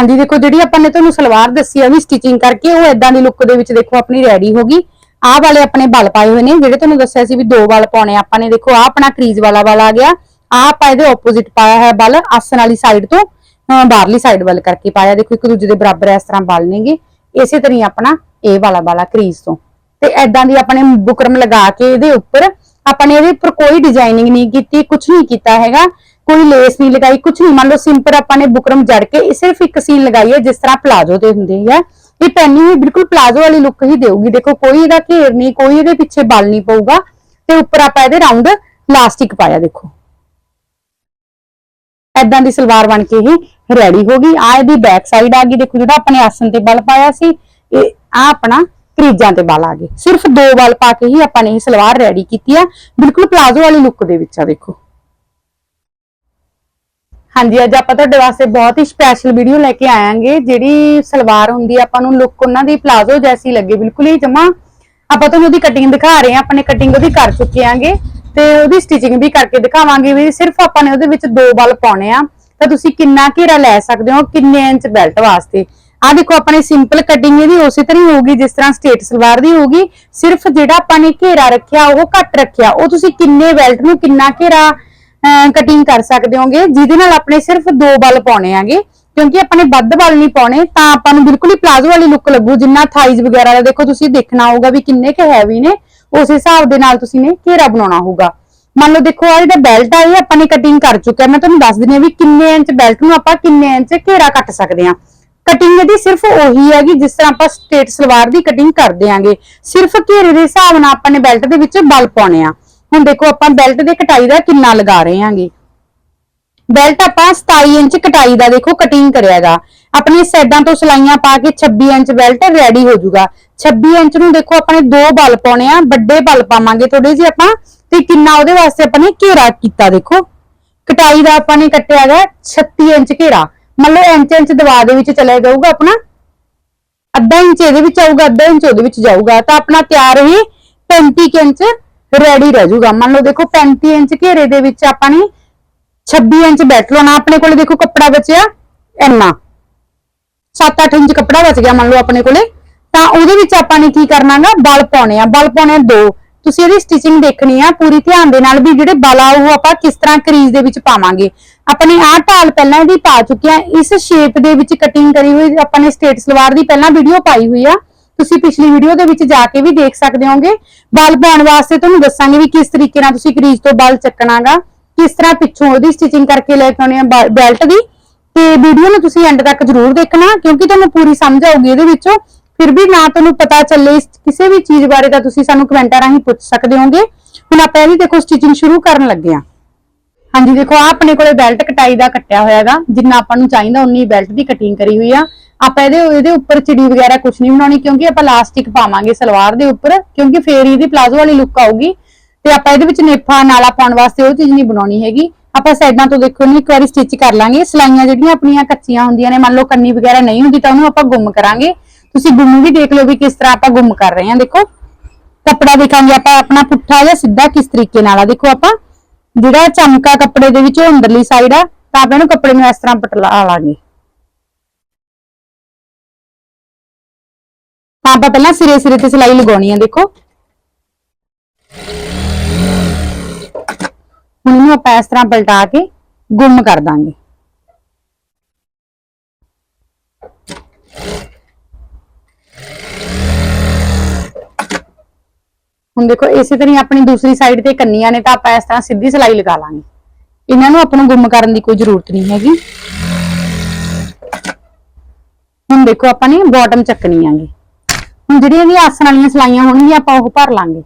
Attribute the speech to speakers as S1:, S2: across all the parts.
S1: ਹਾਂਜੀ, ਦੇਖੋ, ਜਿਹੜੀ ਆਪਾਂ ਨੇ ਤੁਹਾਨੂੰ ਸਲਵਾਰ ਦੱਸੀ ਆ ਵੀ ਸਟਿਚਿੰਗ ਕਰਕੇ, ਉਹ ਇਦਾਂ ਦੀ ਲੁੱਕ ਦੇ ਵਿੱਚ ਦੇਖੋ, ਆਪਣੀ ਰੈਡੀ ਹੋ ਗਈ। ਆਹ ਵਾਲੇ ਆਪਣੇ ਬਲ ਪਾਏ ਹੋਏ ਨੇ, ਜਿਹੜੇ ਤੁਹਾਨੂੰ ਦੱਸਿਆ ਸੀ ਵੀ ਦੋ ਬਲ ਪਾਉਣੇ ਆਪਾਂ ਨੇ। ਦੇਖੋ, ਆਹ ਆਪਣਾ ਕਰੀਜ਼ ਵਾਲਾ ਵਾਲਾ ਆ ਗਿਆ। ਆਹ ਆਪਾਂ ਇਹਦੇ ਆਪੋਜ਼ਿਟ ਪਾਇਆ ਹੈ ਬਲ ਆਸਨ ਵਾਲੀ ਸਾਈਡ ਤੋਂ ਬਾਹਰਲੀ ਸਾਈਡ ਵੱਲ ਕਰਕੇ ਪਾਇਆ। ਦੇਖੋ, ਇੱਕ ਦੂਜੇ ਦੇ ਬਰਾਬਰ ਇਸ ਤਰ੍ਹਾਂ ਬਲ ਨੇਗੇ। ਇਸੇ ਤਰ੍ਹਾਂ ਆਪਣਾ ਇਹ ਵਾਲਾ ਵਾਲਾ ਕਰੀਜ਼ ਤੋਂ। ਤੇ ਐਦਾਂ ਦੀ ਆਪਣੇ ਬੁਕਰਮ ਲਗਾ ਕੇ ਇਹਦੇ ਉੱਪਰ, ਆਪਾਂ ਨੇ ਇਹਦੇ ਉੱਪਰ ਕੋਈ ਡਿਜ਼ਾਈਨਿੰਗ ਨਹੀਂ ਕੀਤੀ ਕੁਝ ਨਹੀਂ ਕੀਤਾ ਹੈਗਾ। ਕੋਈ ਲੇਸ ਨਹੀਂ ਲਗਾਈ ਕੁਝ ਨਹੀਂ। ਮੰਨ ਲਓ ਸਿੰਪਲ ਆਪਾਂ ਨੇ ਬੁਕਰਮ ਜੜ ਕੇ ਸਿਰਫ ਇੱਕ ਸੀਨ ਲਗਾਈ ਹੈ, ਜਿਸ ਤਰ੍ਹਾਂ ਪਲਾਜ਼ੋ ਤੇ ਹੁੰਦੀ ਹੈ। ਇਹ ਪੈਨੀ ਵੀ ਬਿਲਕੁਲ ਪਲਾਜ਼ੋ ਵਾਲੀ ਲੁੱਕ ਹੀ ਦੇਊਗੀ। ਦੇਖੋ, ਕੋਈ ਇਹਦਾ ਘੇਰ ਨਹੀਂ, ਕੋਈ ਇਹਦੇ ਪਿੱਛੇ ਬਲ ਨਹੀਂ ਪਊਗਾ। ਤੇ ਉੱਪਰ ਆਪਾਂ ਇਹਦੇ ਰਾਉਂਡ ਲਾਸਟਿਕ ਪਾਇਆ, ਦੇਖੋ। ਐਦਾਂ ਦੀ ਸਲਵਾਰ ਬਣ ਕੇ ਹੀ ਰੈਡੀ ਹੋ ਗਈ। ਆ ਇਹਦੀ ਬੈਕ ਸਾਈਡ ਆ ਗਈ। ਦੇਖੋ, ਜਿਹੜਾ ਆਪਣੇ ਆਸਨ ਤੇ ਬਲ ਪਾਇਆ ਸੀ, ਇਹ ਆ ਆਪਣਾ ਕਰੀਜਾਂ ਤੇ ਬਲ ਆ ਗਏ। ਸਿਰਫ ਦੋ ਬਲ ਪਾ ਕੇ ਹੀ ਆਪਾਂ ਨੇ ਇਹ ਸਲਵਾਰ ਰੈਡੀ ਕੀਤੀ ਆ। ਬਿਲਕੁਲ ਪਲਾਜ਼ੋ ਵਾਲੀ ਲੁੱਕ ਦੇ ਵਿੱਚ ਆ, ਦੇਖੋ। ਹਾਂਜੀ, ਅੱਜ ਆਪਾਂ ਤੁਹਾਡੇ ਵਾਸਤੇ ਬਹੁਤ ਹੀ ਸਪੈਸ਼ਲ ਵੀਡੀਓ ਲੈ ਕੇ ਆਵਾਂਗੇ ਜਿਹੜੀ ਸਲਵਾਰ ਹੁੰਦੀ ਆ, ਆਪਾਂ ਨੂੰ ਲੁੱਕ ਉਹਨਾਂ ਦੀ ਪਲਾਜ਼ੋ ਜੈਸੀ ਲੱਗੇ, ਬਿਲਕੁਲ ਹੀ ਜਮਾ। ਆਪਾਂ ਤੁਹਾਨੂੰ ਉਹਦੀ ਕਟਿੰਗ ਦਿਖਾ ਰਹੇ ਹਾਂ, ਆਪਣੇ ਕਟਿੰਗ ਉਹਦੀ ਕਰ ਚੁੱਕੇ ਆਂਗੇ। ਤੇ ਉਹਦੀ ਸਟਿਚਿੰਗ ਵੀ ਕਰਕੇ ਦਿਖਾਵਾਂਗੇ ਵੀ ਸਿਰਫ ਆਪਾਂ ਨੇ ਉਹਦੇ ਵਿੱਚ ਦੋ ਬਲ ਪਾਉਣੇ ਆ। ਤਾਂ ਤੁਸੀਂ ਕਿੰਨਾ ਘੇਰਾ ਲੈ ਸਕਦੇ ਹੋ, ਕਿੰਨੇ ਇੰਚ ਬੈਲਟ ਵਾਸਤੇ। ਆ ਦੇਖੋ ਆਪਣੇ ਸਿੰਪਲ ਕਟਿੰਗ ਇਹਦੀ ਉਸੇ ਤਰ੍ਹਾਂ ਹੋਊਗੀ, ਜਿਸ ਤਰ੍ਹਾਂ ਸਟੇਟ ਸਲਵਾਰ ਦੀ ਹੋਊਗੀ। ਸਿਰਫ ਜਿਹੜਾ ਆਪਾਂ ਨੇ ਘੇਰਾ ਰੱਖਿਆ, ਉਹ ਘੱਟ ਰੱਖਿਆ। ਉਹ ਤੁਸੀਂ ਕਿੰਨੇ ਬੈਲਟ ਨੂੰ ਕਿੰਨਾ ਘੇਰਾ ਕਟਿੰਗ ਕਰ ਸਕਦੇ ਹੋਗੇ, ਜਿਹਦੇ ਨਾਲ ਆਪਣੇ ਸਿਰਫ ਦੋ ਬਲ ਪਾਉਣੇ ਆਗੇ ਕਿਉਂਕਿ ਆਪਣੇ ਵੱਧ ਬਲ ਨਹੀਂ ਪਾਉਣੇ, ਤਾਂ ਆਪਾਂ ਨੂੰ ਬਿਲਕੁਲ ਹੀ ਪਲਾਜ਼ੋ ਵਾਲੀ ਲੁੱਕ ਲੱਗੂ, ਜਿੰਨਾ ਥਾਈਜ਼ ਵਗੈਰਾ ਦਾ ਦੇਖੋ ਤੁਸੀਂ ਦੇਖਣਾ ਹੋਊਗਾ ਵੀ ਕਿੰਨੇ ਕੁ ਹੈਵੀ ਨੇ, ਉਸ ਹਿਸਾਬ ਦੇ ਨਾਲ ਤੁਸੀਂ ਨੇ ਘੇਰਾ ਬਣਾਉਣਾ ਹੋਊਗਾ। ਮੰਨ ਲਓ ਦੇਖੋ ਆ ਜਿਹੜਾ ਬੈਲਟ ਆ, ਇਹ ਆਪਾਂ ਨੇ ਕਟਿੰਗ ਕਰ ਚੁੱਕਿਆ, ਮੈਂ ਤੁਹਾਨੂੰ ਦੱਸ ਦਿੰਦੀ ਹਾਂ ਵੀ ਕਿੰਨੇ ਇੰਚ ਬੈਲਟ ਨੂੰ ਆਪਾਂ ਕਿੰਨੇ ਇੰਚ ਘੇਰਾ ਕੱਟ ਸਕਦੇ ਹਾਂ। ਕਟਿੰਗ ਇਹਦੀ ਸਿਰਫ ਉਹੀ ਹੈਗੀ, ਜਿਸ ਤਰ੍ਹਾਂ ਆਪਾਂ ਸਟੇਟ ਸਲਵਾਰ ਦੀ ਕਟਿੰਗ ਕਰਦੇ ਆਂਗੇ ਸਿਰਫ ਘੇਰੇ ਦੇ ਹਿਸਾਬ ਨਾਲ ਆਪਾਂ ਨੇ ਬੈਲਟ ਦੇ ਵਿੱਚ ਬਲ ਪਾਉਣੇ ਆ। ਹੁਣ ਦੇਖੋ ਆਪਾਂ ਬੈਲਟ ਦੇ ਕਟਾਈ ਦਾ ਕਿੰਨਾ ਲਗਾ ਰਹੇ ਹਾਂਗੇ। ਬੈਲਟ ਆਪਾਂ 27 ਇੰਚ ਕਟਾਈ ਦਾ ਦੇਖੋ ਕਟਿੰਗ ਕਰਿਆਗਾ ਆਪਣੇ ਸਾਈਡਾਂ ਤੋਂ ਸਲਾਈਆਂ ਪਾ ਕੇ 26 ਇੰਚ ਬੈਲਟ ਰੈਡੀ ਹੋ ਜਾਊਗਾ 26 ਇੰਚ ਨੂੰ ਦੇਖੋ ਆਪਣੇ ਦੋ ਬਲ ਪਾਉਣੇ ਆ, ਵੱਡੇ ਬਲ ਪਾਵਾਂਗੇ ਥੋੜੇ ਜਿਹੇ ਆਪਾਂ ਤੇ ਕਿੰਨਾ ਉਹਦੇ ਵਾਸਤੇ ਆਪਾਂ ਨੇ ਘੇਰਾ ਕੀਤਾ ਦੇਖੋ। ਕਟਾਈ ਦਾ ਆਪਾਂ ਨੇ ਕੱਟਿਆਗਾ 36 ਇੰਚ ਘੇਰਾ। ਮੰਨ ਲਓ ਇੰਚ ਇੰਚ ਦਵਾ ਦੇ ਵਿੱਚ ਚਲੇ ਜਾਊਗਾ ਆਪਣਾ। ਅੱਧਾ ਇੰਚ ਇਹਦੇ ਵਿੱਚ ਆਊਗਾ, ਅੱਧਾ ਇੰਚ ਉਹਦੇ ਵਿੱਚ ਜਾਊਗਾ। ਤਾਂ ਆਪਣਾ ਤਿਆਰ ਹੀ 35 ਕੁ ਇੰਚ ਰੈਡੀ ਰਹਿ ਜਾਊਗਾ। ਮੰਨ ਲਓ ਦੇਖੋ 35 ਇੰਚ ਘੇਰੇ ਦੇ ਵਿੱਚ ਆਪਾਂ ਨੇ 26 ਇੰਚ ਬੈਠ ਲਾਉਣਾ। ਆਪਣੇ ਕੋਲੇ ਦੇਖੋ ਕੱਪੜਾ ਬਚਿਆ ਇੰਨਾ। 7-8 ਇੰਚ ਕੱਪੜਾ ਬਚ ਗਿਆ ਮੰਨ ਲਓ ਆਪਣੇ ਕੋਲੇ। ਤਾਂ ਉਹਦੇ ਵਿੱਚ ਆਪਾਂ ਨੇ ਕੀ ਕਰਨਾਗਾ? ਬਲ ਪਾਉਣੇ ਆ। ਬਲ ਪਾਉਣੇ ਆ ਦੋ। ਤੁਸੀਂ ਇਹਦੀ ਸਟਿਚਿੰਗ ਦੇਖਣੀ ਆ। ਪੂਰੀ ਧਿਆਨ ਦੇ ਨਾਲ ਵੀ ਜਿਹੜੇ ਬਲ ਆ, ਉਹ ਆਪਾਂ ਕਿਸ ਤਰ੍ਹਾਂ ਕਰੀਜ਼ ਦੇ ਵਿੱਚ ਪਾਵਾਂਗੇ। ਆਪਣੀ ਆਹ ਢਾਲ ਪਹਿਲਾਂ ਇਹਦੀ ਪਾ ਚੁੱਕੇ ਆ। ਇਸ ਸ਼ੇਪ ਦੇ ਵਿੱਚ ਕਟਿੰਗ ਕਰੀ ਹੋਈ ਆਪਾਂ ਨੇ ਸਟੇਟ ਸਲਵਾਰ ਦੀ ਪਹਿਲਾਂ ਵੀਡੀਓ ਪਾਈ ਹੋਈ ਆ। ਤੁਸੀਂ ਪਿਛਲੀ ਵੀਡੀਓ ਦੇ ਵਿੱਚ ਜਾ ਕੇ ਵੀ ਦੇਖ ਸਕਦੇ ਹੋਗੇ ਬਲ ਪਾਉਣ ਵਾਸਤੇ ਤੁਹਾਨੂੰ ਦੱਸਾਂਗੇ ਵੀ ਕਿਸ ਤਰੀਕੇ ਨਾਲ ਤੁਸੀਂ ਕਰੀਜ਼ ਤੋਂ ਬਲ ਚੱਕਣਾਗਾ। ਕਿਸ ਤਰ੍ਹਾਂ ਪਿੱਛੋਂ ਉਹਦੀ ਸਟਿਚਿੰਗ ਕਰਕੇ ਲੈ ਕੇ ਆਉਣੀ ਆ ਬੈਲਟ ਦੀ। ਤੇ ਵੀਡੀਓ ਨੂੰ ਤੁਸੀਂ ਐਂਡ ਤੱਕ ਜ਼ਰੂਰ ਦੇਖਣਾ, ਕਿਉਂਕਿ ਤੁਹਾਨੂੰ ਪੂਰੀ ਸਮਝ ਆਊਗੀ ਇਹਦੇ ਵਿੱਚੋਂ। ਫਿਰ ਵੀ ਨਾ ਤੁਹਾਨੂੰ ਪਤਾ ਚੱਲੇ ਕਿਸੇ ਵੀ ਚੀਜ਼ ਬਾਰੇ ਤਾਂ ਤੁਸੀਂ ਸਾਨੂੰ ਕਮੈਂਟਾਂ ਰਾਹੀਂ ਪੁੱਛ ਸਕਦੇ ਹੋਗੇ ਹੁਣ ਆਪਾਂ ਇਹਦੀ ਦੇਖੋ ਸਟਿਚਿੰਗ ਸ਼ੁਰੂ ਕਰਨ ਲੱਗੇ ਆ ਹਾਂਜੀ, ਦੇਖੋ ਆ ਆਪਣੇ ਕੋਲੇ ਬੈਲਟ ਕਟਾਈ ਦਾ ਕੱਟਿਆ ਹੋਇਆਗਾ। ਜਿੰਨਾ ਆਪਾਂ ਨੂੰ ਚਾਹੀਦਾ ਉਨੀ ਬੈਲਟ ਦੀ ਕਟਿੰਗ ਕਰੀ ਹੋਈ ਆ। ਆਪਾਂ ਇਹਦੇ ਇਹਦੇ ਉੱਪਰ ਚਿੜੀ ਵਗੈਰਾ ਕੁਝ ਨਹੀਂ ਬਣਾਉਣੀ, ਕਿਉਂਕਿ ਆਪਾਂ ਲਾਸਟਿਕ ਪਾਵਾਂਗੇ ਸਲਵਾਰ ਦੇ ਉੱਪਰ, ਕਿਉਂਕਿ ਫੇਰ ਇਹਦੀ ਪਲਾਜ਼ੋ ਵਾਲੀ ਲੁੱਕ ਆਊਗੀ। ਤੇ ਆਪਾਂ ਇਹਦੇ ਵਿੱਚ ਨੇਫਾ ਨਾਲਾ ਪਾਉਣ ਵਾਸਤੇ ਉਹ ਚੀਜ਼ ਨਹੀਂ ਬਣਾਉਣੀ ਹੈਗੀ। ਆਪਾਂ ਸਾਈਡਾਂ ਤੋਂ ਦੇਖੋ, ਇਹਨੂੰ ਇੱਕ ਵਾਰੀ ਸਟਿਚ ਕਰ ਲਾਂਗੇ। ਸਲਾਈਆਂ ਜਿਹੜੀਆਂ ਆਪਣੀਆਂ ਕੱਚੀਆਂ ਹੁੰਦੀਆਂ ਨੇ, ਮੰਨ ਲਓ ਕੰਨੀ ਵਗੈਰਾ ਨਹੀਂ ਹੁੰਦੀ, ਤਾਂ ਉਹਨੂੰ ਆਪਾਂ ਗੁੰਮ ਕਰਾਂਗੇ। ਤੁਸੀਂ ਗੁੰਮ ਵੀ ਦੇਖ ਲਓ ਵੀ ਕਿਸ ਤਰ੍ਹਾਂ ਆਪਾਂ ਗੁੰਮ ਕਰ ਰਹੇ ਹਾਂ, ਦੇਖੋ। ਕੱਪੜਾ ਦੇਖਾਂਗੇ ਆਪਾਂ, ਆਪਣਾ ਪੁੱਠਾ ਜਾਂ ਸਿੱਧਾ ਕਿਸ ਤਰੀਕੇ ਨਾਲ ਆ, ਦੇਖੋ ਆਪਾਂ। ਜਿਹੜਾ ਚਮਕਾ ਕੱਪੜੇ ਦੇ ਵਿੱਚ ਉਹ ਅੰਦਰਲੀ ਸਾਈਡ ਆ, ਤਾਂ ਆਪਾਂ ਇਹਨੂੰ ਕੱਪੜੇ ਨੂੰ ਇਸ ਤਰ੍ਹਾਂ ਪਟਲਾ ਲਾਂਗੇ। ਤਾਂ ਆਪਾਂ ਪਹਿਲਾਂ ਸਿਰੇ ਸਿਰੇ ਤੇ ਸਿਲਾਈ ਲਗਾਉਣੀ ਆ, ਦੇਖੋ। ਹੁਣ ਇਹਨੂੰ ਆਪਾਂ ਇਸ ਤਰ੍ਹਾਂ ਪਲਟਾ ਕੇ ਗੁੰਮ ਕਰ ਦਾਂਗੇ। ਹੁਣ ਦੇਖੋ, ਇਸੇ ਤਰ੍ਹਾਂ ਆਪਣੀ ਦੂਸਰੀ ਸਾਈਡ ਤੇ ਕੰਨੀਆਂ ਨੇ ਤਾਂ ਆਪਾਂ ਇਸ ਤਰ੍ਹਾਂ ਸਿੱਧੀ ਸਿਲਾਈ ਲਗਾ ਲਾਂਗੇ। ਇਹਨਾਂ ਨੂੰ ਆਪਾਂ ਨੂੰ ਗੁੰਮ ਕਰਨ ਦੀ ਕੋਈ ਜ਼ਰੂਰਤ ਨਹੀਂ ਹੈਗੀ। ਹੁਣ ਦੇਖੋ, ਆਪਾਂ ਨੇ ਬਾਟਮ ਚੱਕਣੀ ਆਂਗੀ ਹੁਣ ਜਿਹੜੀਆਂ ਵੀ ਆਸਣ ਵਾਲੀਆਂ ਸਲਾਈਆਂ ਹੋਣਗੀਆਂ, ਆਪਾਂ ਉਹ ਭਰ ਲਾਂਗੇ।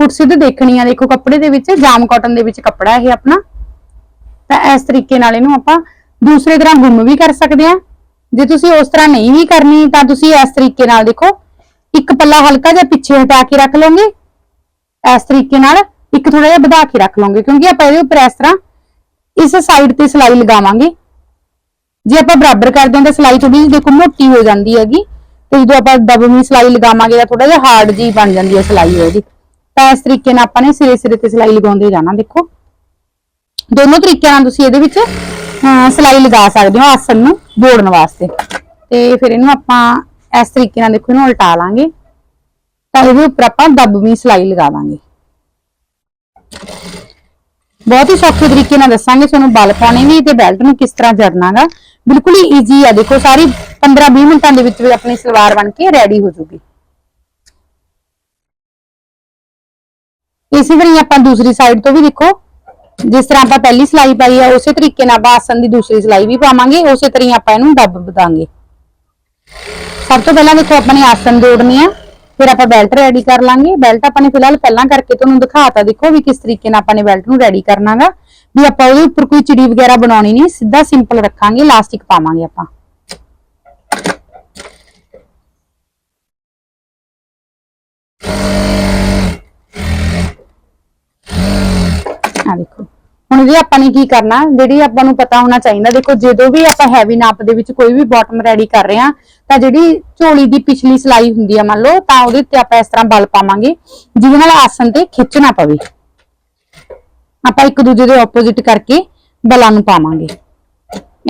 S1: ਫੁੱਟ ਸਿੱਧ ਦੇਖਣੀ ਆ ਦੇਖੋ ਕੱਪੜੇ ਦੇ ਵਿੱਚ, ਜਾਮ ਕਾਟਨ ਦੇ ਵਿੱਚ ਕੱਪੜਾ ਇਹ ਆਪਣਾ। ਤਾਂ ਇਸ ਤਰੀਕੇ ਨਾਲ ਇਹਨੂੰ ਆਪਾਂ ਦੂਸਰੇ ਤਰ੍ਹਾਂ ਗੁੰਮ ਵੀ ਕਰ ਸਕਦੇ ਆ ਜੇ ਤੁਸੀਂ ਉਸ ਤਰ੍ਹਾਂ ਨਹੀਂ ਵੀ ਕਰਨੀ, ਤਾਂ ਤੁਸੀਂ ਇਸ ਤਰੀਕੇ ਨਾਲ ਦੇਖੋ, ਇੱਕ ਪੱਲਾ ਹਲਕਾ ਜਿਹਾ ਪਿੱਛੇ ਹਟਾ ਕੇ ਰੱਖ ਲਓਗੇ। ਇਸ ਤਰੀਕੇ ਨਾਲ ਇੱਕ ਥੋੜਾ ਜਿਹਾ ਵਧਾ ਕੇ ਰੱਖ ਲਓਗੇ, ਕਿਉਂਕਿ ਆਪਾਂ ਇਹਦੇ ਉੱਪਰ ਇਸ ਤਰ੍ਹਾਂ ਇਸ ਸਾਈਡ ਤੇ ਸਿਲਾਈ ਲਗਾਵਾਂਗੇ। ਜੇ ਆਪਾਂ ਬਰਾਬਰ ਕਰਦੇ ਹਾਂ ਤਾਂ ਸਿਲਾਈ ਥੋੜੀ ਜਿਹੀ ਦੇਖੋ ਮੋਟੀ ਹੋ ਜਾਂਦੀ ਹੈਗੀ। ਤੇ ਜਦੋਂ ਆਪਾਂ ਦਬਵੀਂ ਸਿਲਾਈ ਲਗਾਵਾਂਗੇ ਤਾਂ ਥੋੜਾ ਜਿਹਾ ਹਾਰਡ ਜੀ ਬਣ ਜਾਂਦੀ ਹੈ ਸਿਲਾਈ ਇਹਦੀ ਤਾਂ ਇਸ ਤਰੀਕੇ ਨਾਲ ਆਪਾਂ ਨੇ ਸਿਰੇ ਸਿਰੇ ਤੇ ਸਿਲਾਈ ਲਗਾਉਂਦੇ ਜਾਣਾ, ਦੇਖੋ। ਦੋਨੋਂ ਤਰੀਕਿਆਂ ਨਾਲ ਤੁਸੀਂ ਇਹਦੇ ਵਿੱਚ ਹਾਂ ਲਗਾ ਸਕਦੇ ਹੋ ਆਸਨ ਨੂੰ ਜੋੜਨ ਵਾਸਤੇ। ਤੇ ਫਿਰ ਇਹਨੂੰ ਆਪਾਂ ਇਸ ਤਰੀਕੇ ਨਾਲ ਦੇਖੋ ਇਹਨੂੰ ਉਲਟਾ ਲਾਂਗੇ। ਤਾਂ ਇਹਦੇ ਉੱਪਰ ਆਪਾਂ ਦੱਬਵੀਂ ਸਿਲਾਈ ਲਗਾ ਦਾਂਗੇ। ਬਹੁਤ ਹੀ ਸੌਖੇ ਤਰੀਕੇ ਨਾਲ ਦੱਸਾਂਗੇ, ਤੁਹਾਨੂੰ ਬਲ ਪਾਉਣੇ ਵੀ ਤੇ ਬੈਲਟ ਨੂੰ ਕਿਸ ਤਰ੍ਹਾਂ ਜੜਨਾਗਾ। ਬਿਲਕੁਲ ਹੀ ਈਜ਼ੀ ਆ। ਦੇਖੋ, ਸਾਰੀ 15-20 ਮਿੰਟਾਂ ਦੇ ਵਿੱਚ ਵੀ ਆਪਣੀ ਸਲਵਾਰ ਬਣ ਕੇ ਰੈਡੀ ਹੋ ਜੂਗੀ। ਇਸੇ ਤਰ੍ਹਾਂ ਆਪਾਂ ਦੂਸਰੀ ਸਾਈਡ ਤੋਂ ਵੀ ਦੇਖੋ, ਜਿਸ ਤਰ੍ਹਾਂ ਆਪਾਂ ਪਹਿਲੀ ਸਲਾਈ ਪਾਈ ਆ, ਉਸੇ ਤਰੀਕੇ ਨਾਲ ਆਪਾਂ ਆਸਨ ਦੀ ਦੂਸਰੀ ਸਲਾਈ ਵੀ ਪਾਵਾਂਗੇ, ਉਸੇ ਤਰ੍ਹਾਂ ਹੀ ਆਪਾਂ ਇਹਨੂੰ ਦੱਬ ਬਦਾਂਗੇ ਸਭ ਤੋਂ ਪਹਿਲਾਂ ਦੇਖੋ ਆਪਾਂ ਨੇ ਆਸਨ ਜੋੜਨੀ ਆ, ਫਿਰ ਆਪਾਂ ਬੈਲਟ ਰੈਡੀ ਕਰ ਲਾਂਗੇ। ਬੈਲਟ ਆਪਾਂ ਨੇ ਫਿਲਹਾਲ ਪਹਿਲਾਂ ਕਰਕੇ ਤੁਹਾਨੂੰ ਦਿਖਾਤਾ ਦੇਖੋ ਵੀ ਕਿਸ ਤਰੀਕੇ ਨਾਲ ਆਪਾਂ ਨੇ ਬੈਲਟ ਨੂੰ ਰੈਡੀ ਕਰਨਾਗਾ। ਵੀ ਆਪਾਂ ਉਹਦੇ ਉੱਪਰ ਕੋਈ ਚਿੜੀ ਵਗੈਰਾ ਬਣਾਉਣੀ ਨਹੀਂ, ਸਿੱਧਾ ਸਿੰਪਲ ਰੱਖਾਂਗੇ ਇਲਾਸਟਿਕ ਪਾਵਾਂਗੇ ਆਪਾਂ। ਆ ਦੇਖੋ, ਹੁਣ ਵੀ ਆਪਾਂ ਨੇ ਕੀ ਕਰਨਾ, ਜਿਹੜੀ ਆਪਾਂ ਨੂੰ ਪਤਾ ਹੋਣਾ ਚਾਹੀਦਾ, ਦੇਖੋ, ਜਦੋਂ ਵੀ ਆਪਾਂ ਹੈਵੀ ਨਾਪ ਦੇ ਵਿੱਚ ਕੋਈ ਵੀ ਬਾਟਮ ਰੈਡੀ ਕਰ ਰਹੇ ਆ ਤਾਂ ਜਿਹੜੀ ਝੋਲੀ ਦੀ ਪਿਛਲੀ ਸਲਾਈ ਹੁੰਦੀ ਆ, ਮੰਨ ਲਓ, ਤਾਂ ਉਹਦੇ ਤੇ ਆਪਾਂ ਇਸ ਤਰ੍ਹਾਂ ਬਲ ਪਾਵਾਂਗੇ, ਜਿਹਦੇ ਨਾਲ ਆਸਣ ਤੇ ਖਿੱਚ ਨਾ ਪਵੇ। ਆਪਾਂ ਇੱਕ ਦੂਜੇ ਦੇ ਆਪੋਜ਼ਿਟ ਕਰਕੇ ਬਲਾਂ ਨੂੰ ਪਾਵਾਂਗੇ।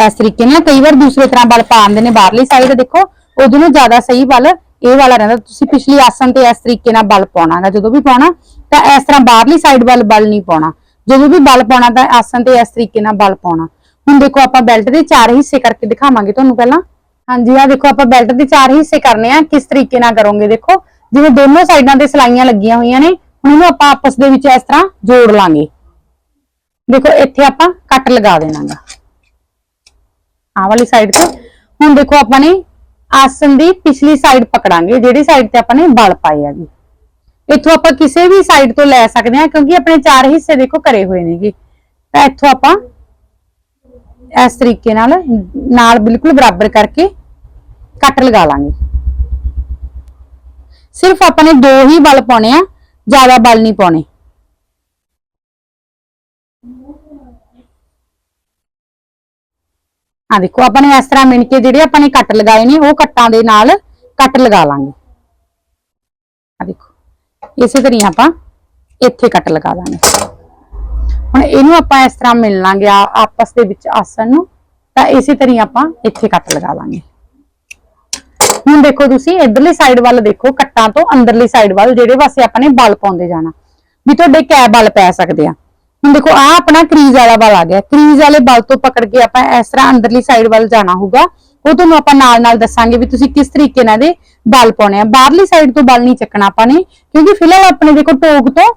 S1: ਇਸ ਤਰੀਕੇ ਨਾਲ ਕਈ ਵਾਰ ਦੂਸਰੇ ਤਰ੍ਹਾਂ ਬਲ ਪਾ ਆਉਂਦੇ ਨੇ ਬਾਹਰਲੀ ਸਾਈਡ ਦੇਖੋ ਉਦੋਂ ਨੂੰ ਜ਼ਿਆਦਾ ਸਹੀ ਬਲ ਇਹ ਵਾਲਾ ਰਹਿੰਦਾ। ਤੁਸੀਂ ਪਿਛਲੀ ਆਸਨ ਤੇ ਇਸ ਤਰੀਕੇ ਨਾਲ ਬਲ ਪਾਉਣਾਗਾ ਜਦੋਂ ਵੀ ਪਾਉਣਾ, ਤਾਂ ਇਸ ਤਰ੍ਹਾਂ ਬਾਹਰਲੀ ਸਾਈਡ ਵੱਲ ਬਲ ਨਹੀਂ ਪਾਉਣਾ। ਜਦੋਂ ਵੀ ਬਲ ਪਾਉਣਾ, ਤਾਂ ਆਸਨ ਤੇ ਇਸ ਤਰੀਕੇ ਨਾਲ ਬਲ ਪਾਉਣਾ। ਹੁਣ ਦੇਖੋ, ਆਪਾਂ ਬੈਲਟ ਦੇ ਚਾਰ ਹਿੱਸੇ ਕਰਕੇ ਦਿਖਾਵਾਂਗੇ ਤੁਹਾਨੂੰ ਪਹਿਲਾਂ। ਹਾਂਜੀ ਆ ਦੇਖੋ, ਆਪਾਂ ਬੈਲਟ ਦੇ ਚਾਰ ਹਿੱਸੇ ਕਰਨੇ ਆ। ਕਿਸ ਤਰੀਕੇ ਨਾਲ ਕਰੋਗੇ, ਦੇਖੋ। ਜਿਵੇਂ ਦੋਨੋਂ ਸਾਈਡਾਂ ਤੇ ਸਲਾਈਆਂ ਲੱਗੀਆਂ ਹੋਈਆਂ ਨੇ, ਹੁਣ ਇਹਨੂੰ ਆਪਾਂ ਆਪਸ ਦੇ ਵਿੱਚ ਇਸ ਤਰ੍ਹਾਂ ਜੋੜ ਲਾਂਗੇ। ਦੇਖੋ ਇੱਥੇ ਆਪਾਂ ਕੱਟ ਲਗਾ ਦੇਣਾਗਾ। ਆਹ ਵਾਲੀ ਸਾਈਡ ਤੇ। ਹੁਣ ਦੇਖੋ ਆਪਾਂ ਨੇ ਆਸਨ ਦੀ ਪਿਛਲੀ ਸਾਈਡ ਪਕੜਾਂਗੇ, ਜਿਹੜੀ ਸਾਈਡ ਤੇ ਆਪਾਂ ਨੇ ਬਲ ਪਾਏ ਆ ਜੀ। ਇੱਥੋਂ ਆਪਾਂ ਕਿਸੇ ਵੀ ਸਾਈਡ ਤੋਂ ਲੈ ਸਕਦੇ ਹਾਂ, ਕਿਉਂਕਿ ਆਪਣੇ ਚਾਰ ਹਿੱਸੇ ਦੇਖੋ ਕਰੇ ਹੋਏ ਨੇਗੇ। ਤਾਂ ਇੱਥੋਂ ਆਪਾਂ ਇਸ ਤਰੀਕੇ ਨਾਲ ਨਾਲ ਬਿਲਕੁਲ ਬਰਾਬਰ ਕਰਕੇ ਕੱਟ ਲਗਾ ਲਾਂਗੇ। ਸਿਰਫ ਆਪਾਂ ਨੇ ਦੋ ਹੀ ਬਲ ਪਾਉਣੇ ਆ, ਜ਼ਿਆਦਾ ਬਲ ਨਹੀਂ ਪਾਉਣੇ। ਆ ਦੇਖੋ, ਆਪਾਂ ਨੇ ਇਸ ਤਰ੍ਹਾਂ ਮਿਣ ਕੇ ਜਿਹੜੇ ਆਪਾਂ ਨੇ ਕੱਟ ਲਗਾਏ ਨੇ, ਉਹ ਕੱਟਾਂ ਦੇ ਨਾਲ ਕੱਟ ਲਗਾ ਲਾਂਗੇ। ਆ ਦੇਖੋ, ਇਸੇ ਤਰ੍ਹਾਂ ਆਪਾਂ ਇੱਥੇ ਕੱਟ ਲਗਾ ਦਾਂਗੇ ਹੁਣ ਇਹਨੂੰ ਆਪਾਂ ਇਸ ਤਰ੍ਹਾਂ ਮਿਲ ਲਾਂਗੇ ਆਪਸ ਦੇ ਵਿੱਚ ਆਸਨ ਨੂੰ, ਤਾਂ ਇਸੇ ਤਰ੍ਹਾਂ ਆਪਾਂ ਇੱਥੇ ਕੱਟ ਲਗਾ ਲਾਂਗੇ। ਹੁਣ ਦੇਖੋ ਤੁਸੀਂ, ਇਧਰਲੀ ਸਾਈਡ ਵੱਲ ਦੇਖੋ, ਕੱਟਾਂ ਤੋਂ ਅੰਦਰਲੀ ਸਾਈਡ ਵੱਲ, ਜਿਹੜੇ ਪਾਸੇ ਆਪਾਂ ਨੇ ਬਲ ਪਾਉਂਦੇ ਜਾਣਾ, ਵੀ ਤੁਹਾਡੇ ਕੈ ਬਲ ਪੈ ਸਕਦੇ ਆ। ਹੁਣ ਦੇਖੋ ਆ ਆਪਣਾ ਕਰੀਜ਼ ਵਾਲਾ ਬਲ ਆ ਗਿਆ। ਕਰੀਜ਼ ਵਾਲੇ ਬਲ ਤੋਂ ਪਕੜ ਕੇ ਆਪਾਂ ਇਸ ਤਰ੍ਹਾਂ ਅੰਦਰਲੀ ਸਾਈਡ ਵੱਲ ਜਾਣਾ ਹੋਊਗਾ। ਉਹ ਤੁਹਾਨੂੰ ਆਪਾਂ ਨਾਲ ਨਾਲ ਦੱਸਾਂਗੇ ਵੀ ਤੁਸੀਂ ਕਿਸ ਤਰੀਕੇ ਨਾਲ ਦੇ ਬਲ ਪਾਉਣੇ ਆ। ਬਾਹਰਲੀ ਸਾਈਡ ਤੋਂ ਬਲ ਨਹੀਂ ਚੱਕਣਾ ਆਪਾਂ ਨੇ, ਕਿਉਂਕਿ ਫਿਲਹਾਲ ਆਪਣੇ ਦੇਖੋ, ਟੋਕ ਤੋਂ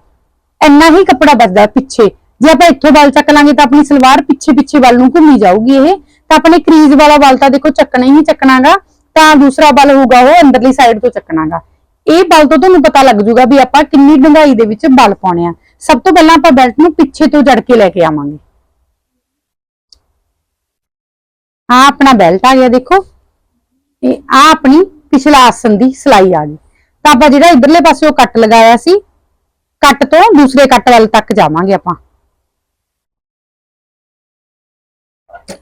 S1: ਇੰਨਾ ਹੀ ਕੱਪੜਾ ਬਚਦਾ ਪਿੱਛੇ। ਜੇ ਆਪਾਂ ਇੱਥੋਂ ਬਲ ਚੱਕ ਲਾਂਗੇ ਤਾਂ ਆਪਣੀ ਸਲਵਾਰ ਪਿੱਛੇ ਪਿੱਛੇ ਵੱਲ ਨੂੰ ਘੁੰਮੀ ਜਾਊਗੀ ਇਹ। ਤਾਂ ਆਪਣੇ ਕਰੀਜ਼ ਵਾਲਾ ਬਲ ਤਾਂ ਦੇਖੋ, ਚੱਕਣਾ ਹੀ ਨਹੀਂ ਚੱਕਣਾਗਾ। ਤਾਂ ਦੂਸਰਾ ਬਲ ਹੋਊਗਾ ਉਹ ਅੰਦਰਲੀ ਸਾਈਡ ਤੋਂ ਚੱਕਣਾਗਾ। ਇਹ ਬਲ ਤੋਂ ਤੁਹਾਨੂੰ ਪਤਾ ਲੱਗ ਜੂਗਾ ਵੀ ਆਪਾਂ ਕਿੰਨੀ ਡੂੰਘਾਈ ਦੇ ਵਿੱਚ ਬਲ ਪਾਉਣੇ ਆ। ਸਭ ਤੋਂ ਪਹਿਲਾਂ ਆਪਾਂ ਬੈਲਟ ਨੂੰ ਪਿੱਛੇ ਤੋਂ ਜੜ ਕੇ ਲੈ ਕੇ ਆਵਾਂਗੇ। ਆ ਆਪਣਾ ਬੈਲਟ ਆ ਗਿਆ ਦੇਖੋ। ਇਹ ਆ ਆਪਣੀ ਪਿਛਲਾ ਆਸਨ ਦੀ ਸਲਾਈ ਆ ਗਈ। ਤਾਂ ਆਪਾਂ ਜਿਹੜਾ ਇਧਰਲੇ ਪਾਸੇ ਉਹ ਕੱਟ ਲਗਾਇਆ ਸੀ, ਕੱਟ ਤੋਂ ਦੂਸਰੇ ਕੱਟ ਵੱਲ ਤੱਕ ਜਾਵਾਂਗੇ ਆਪਾਂ।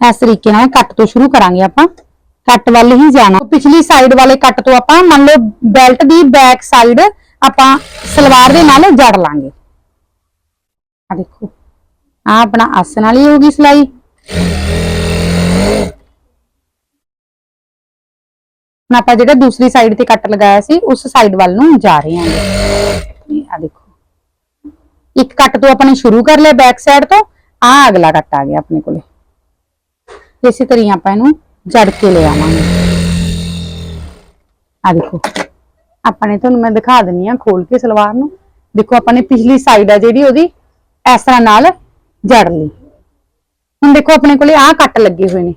S1: ਇਸ ਤਰੀਕੇ ਨਾਲ ਕੱਟ ਤੋਂ ਸ਼ੁਰੂ ਕਰਾਂਗੇ ਆਪਾਂ। ਕੱਟ ਵੱਲ ਹੀ ਜਾਣਾ। ਪਿਛਲੀ ਸਾਈਡ ਵਾਲੇ ਕੱਟ ਤੋਂ ਆਪਾਂ ਮੰਨ ਲਓ ਬੈਲਟ ਦੀ ਬੈਕ ਸਾਈਡ ਆਪਾਂ ਸਲਵਾਰ ਦੇ ਨਾਲ ਜੜ ਲਾਂਗੇ। ਆ ਦੇਖੋ। ਆ ਆਪਣਾ ਆਸਨ ਵਾਲੀ ਹੋ ਗਈ ਸਲਾਈ। ਹੁਣ ਆਪਾਂ ਜਿਹੜਾ ਦੂਸਰੀ ਸਾਈਡ ਤੇ ਕੱਟ ਲਗਾਇਆ ਸੀ, ਉਸ ਸਾਈਡ ਵੱਲ ਨੂੰ ਜਾ ਰਹੇ ਹਾਂ। ਆ ਦੇਖੋ। ਇੱਕ ਕੱਟ ਤੋਂ ਆਪਾਂ ਨੇ ਸ਼ੁਰੂ ਕਰ ਲਿਆ ਬੈਕ ਸਾਈਡ ਤੋਂ। ਆ ਅਗਲਾ ਕੱਟ ਆ ਗਿਆ ਆਪਣੇ ਕੋਲੇ। ਇਸੇ ਤਰ੍ਹਾਂ ਆਪਾਂ ਇਹਨੂੰ ਜੜ ਕੇ ਲੈ ਆਵਾਂਗੇ। ਆ ਦੇਖੋ। ਆਪਾਂ ਨੇ ਤੁਹਾਨੂੰ ਮੈਂ ਦਿਖਾ ਦਿੰਨੀ ਆ ਖੋਲ ਕੇ ਸਲਵਾਰ ਨੂੰ। ਦੇਖੋ ਆਪਾਂ ਨੇ ਪਿਛਲੀ ਸਾਈਡ ਆ ਜਿਹੜੀ ਉਹਦੀ ਇਸ ਤਰ੍ਹਾਂ ਨਾਲ ਜੜ ਲਈ। ਹੁਣ ਦੇਖੋ ਆਪਣੇ ਕੋਲੇ ਆਹ ਕੱਟ ਲੱਗੇ ਹੋਏ ਨੇ।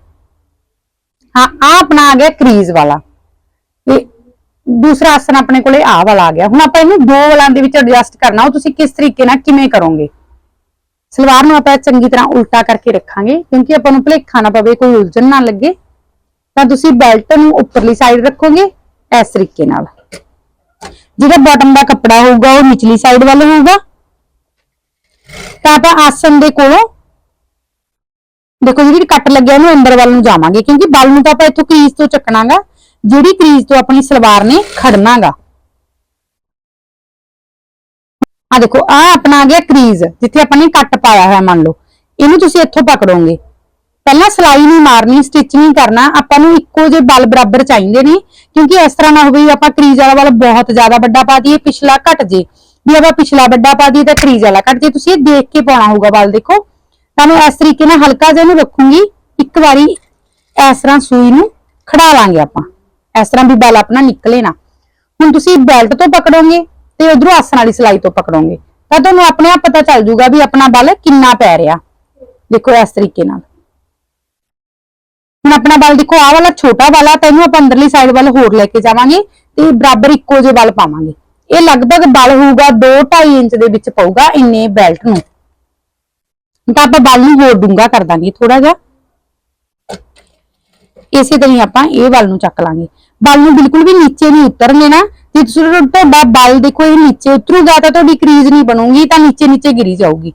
S1: ਹਾਂ ਆ ਆਪਣਾ ਆ ਗਿਆ ਕਰੀਜ਼ ਵਾਲਾ। ਇਹ ਦੂਸਰਾ ਆਸਨ ਆਪਣੇ ਕੋਲੇ ਆਹ ਵਾਲਾ ਆ ਗਿਆ। ਹੁਣ ਆਪਾਂ ਇਹਨੂੰ ਦੋ ਵਾਲਾਂ ਦੇ ਵਿੱਚ ਐਡਜਸਟ ਕਰਨਾ, ਉਹ ਤੁਸੀਂ ਕਿਸ ਤਰੀਕੇ ਨਾਲ, ਕਿਵੇਂ ਕਰੋਗੇ? ਸਲਵਾਰ ਨੂੰ ਆਪਾਂ ਚੰਗੀ ਤਰ੍ਹਾਂ ਉਲਟਾ ਕਰਕੇ ਰੱਖਾਂਗੇ, ਕਿਉਂਕਿ ਆਪਾਂ ਨੂੰ ਭੁਲੇਖਾ ਨਾ ਪਵੇ, ਕੋਈ ਉਲਝਣ ਨਾ ਲੱਗੇ। ਤਾਂ ਤੁਸੀਂ ਬੈਲਟ ਨੂੰ ਉੱਪਰਲੀ ਸਾਈਡ ਰੱਖੋਗੇ, ਇਸ ਤਰੀਕੇ ਨਾਲ। ਜਿਹੜਾ ਬਾਟਮ ਦਾ ਕੱਪੜਾ ਹੋਊਗਾ, ਉਹ ਨਿਚਲੀ ਸਾਈਡ ਵੱਲ ਹੋਊਗਾ। ਤਾਂ ਆਪਾਂ ਆਸਨ ਦੇ ਕੋਲੋਂ ਦੇਖੋ ਜਿਹੜੀ ਕੱਟ ਲੱਗਿਆ ਉਹਨੂੰ ਅੰਦਰ ਵੱਲ ਨੂੰ ਜਾਵਾਂਗੇ, ਕਿਉਂਕਿ ਬਲ ਨੂੰ ਤਾਂ ਆਪਾਂ ਇੱਥੋਂ ਕਰੀਜ਼ ਤੋਂ ਚੱਕਣਾਗਾ, ਜਿਹੜੀ ਕਰੀਜ਼ ਤੋਂ ਆਪਣੀ ਸਲਵਾਰ ਨੇ ਖੜਨਾਗਾ। ਆ ਦੇਖੋ ਆ ਆਪਣਾ ਆ ਗਿਆ ਕਰੀਜ਼, ਜਿੱਥੇ ਆਪਾਂ ਨੇ ਕੱਟ ਪਾਇਆ ਹੋਇਆ, ਮੰਨ ਲਓ। ਇਹਨੂੰ ਤੁਸੀਂ ਇੱਥੋਂ ਪਕੜੋਗੇ। ਪਹਿਲਾਂ ਸਲਾਈ ਨਹੀਂ ਮਾਰਨੀ ਸਟਿਚ ਨਹੀਂ ਕਰਨਾ, ਆਪਾਂ ਨੂੰ ਇੱਕੋ ਜਿਹੇ ਬਲ ਬਰਾਬਰ ਚਾਹੀਦੇ ਨੇ, ਕਿਉਂਕਿ ਇਸ ਤਰ੍ਹਾਂ ਨਾ ਹੋਵੇ ਆਪਾਂ ਕਰੀਜ਼ ਵਾਲਾ ਬਲ ਬਹੁਤ ਜ਼ਿਆਦਾ ਵੱਡਾ ਪਾ ਦਈਏ, ਪਿਛਲਾ ਘਟ ਜੇ। ਵੀ ਆਪਾਂ ਪਿਛਲਾ ਵੱਡਾ ਪਾ ਦਈਏ ਤਾਂ ਕਰੀਜ਼ ਵਾਲਾ ਕੱਟ ਜੇ ਤੁਸੀਂ ਇਹ ਦੇਖ ਕੇ ਪਾਉਣਾ ਹੋਊਗਾ ਬਲ ਦੇਖੋ। ਤਾਂ ਮੈਂ ਇਸ ਤਰੀਕੇ ਨਾਲ ਹਲਕਾ ਜਿਹਾ ਇਹਨੂੰ ਰੱਖੂੰਗੀ, ਇੱਕ ਵਾਰੀ ਇਸ ਤਰ੍ਹਾਂ ਸੂਈ ਨੂੰ ਖੜਾ ਲਾਂਗੇ ਆਪਾਂ। ਇਸ ਤਰ੍ਹਾਂ ਵੀ ਬਲ ਆਪਣਾ ਨਿਕਲੇ ਨਾ। ਹੁਣ ਤੁਸੀਂ ਬੈਲਟ ਤੋਂ ਪਕੜੋਗੇ ਤੇ ਉਧਰੋਂ ਆਸਣ ਵਾਲੀ ਸਲਾਈ ਤੋਂ ਪਕੜੋਗੇ। ਤਾਂ ਤੁਹਾਨੂੰ ਆਪਣੇ ਆਪ ਪਤਾ ਚੱਲ ਜਾਊਗਾ ਵੀ ਆਪਣਾ ਬਲ ਕਿੰਨਾ ਪੈ ਰਿਹਾ। ਦੇਖੋ ਇਸ ਤਰੀਕੇ ਨਾਲ। ਹੁਣ ਆਪਣਾ ਬਲ ਦੇਖੋ, ਆਹ ਵਾਲਾ ਛੋਟਾ ਵਾਲਾ ਤਾਂ ਇਹਨੂੰ ਆਪਾਂ ਅੰਦਰਲੀ ਸਾਈਡ ਵੱਲ ਹੋਰ ਲੈ ਕੇ ਜਾਵਾਂਗੇ ਤੇ ਬਰਾਬਰ ਇੱਕੋ ਜਿਹੇ ਬਲ ਪਾਵਾਂਗੇ। ਇਹ ਲਗਭਗ ਬਲ ਹੋਊਗਾ 2.5 ਇੰਚ ਦੇ ਵਿੱਚ ਪਊਗਾ ਇੰਨੇ ਬੈਲਟ ਨੂੰ। ਤਾਂ ਆਪਾਂ ਬਲ ਨੂੰ ਹੋਰ ਡੂੰਗਾ ਕਰ ਦਾਂਗੇ ਥੋੜਾ ਜਿਹਾ। ਇਸੇ ਤਰ੍ਹਾਂ ਆਪਾਂ ਇਹ ਵੱਲ ਨੂੰ ਚੱਕ ਲਾਂਗੇ। ਬਲ ਨੂੰ ਬਿਲਕੁਲ ਵੀ ਨੀਚੇ ਨਹੀਂ ਉਤਰਨ ਦੇਣਾ। ਜੇ ਤੁਸੀਂ ਤੁਹਾਡਾ ਬਲ ਦੇਖੋ, ਇਹ ਨੀਚੇ ਉਤਰੂਗਾ ਤਾਂ ਤੁਹਾਡੀ ਕਰੀਜ਼ ਨਹੀਂ ਬਣੂਗੀ, ਤਾਂ ਨੀਚੇ ਨੀਚੇ ਗਿਰੀ ਜਾਊਗੀ।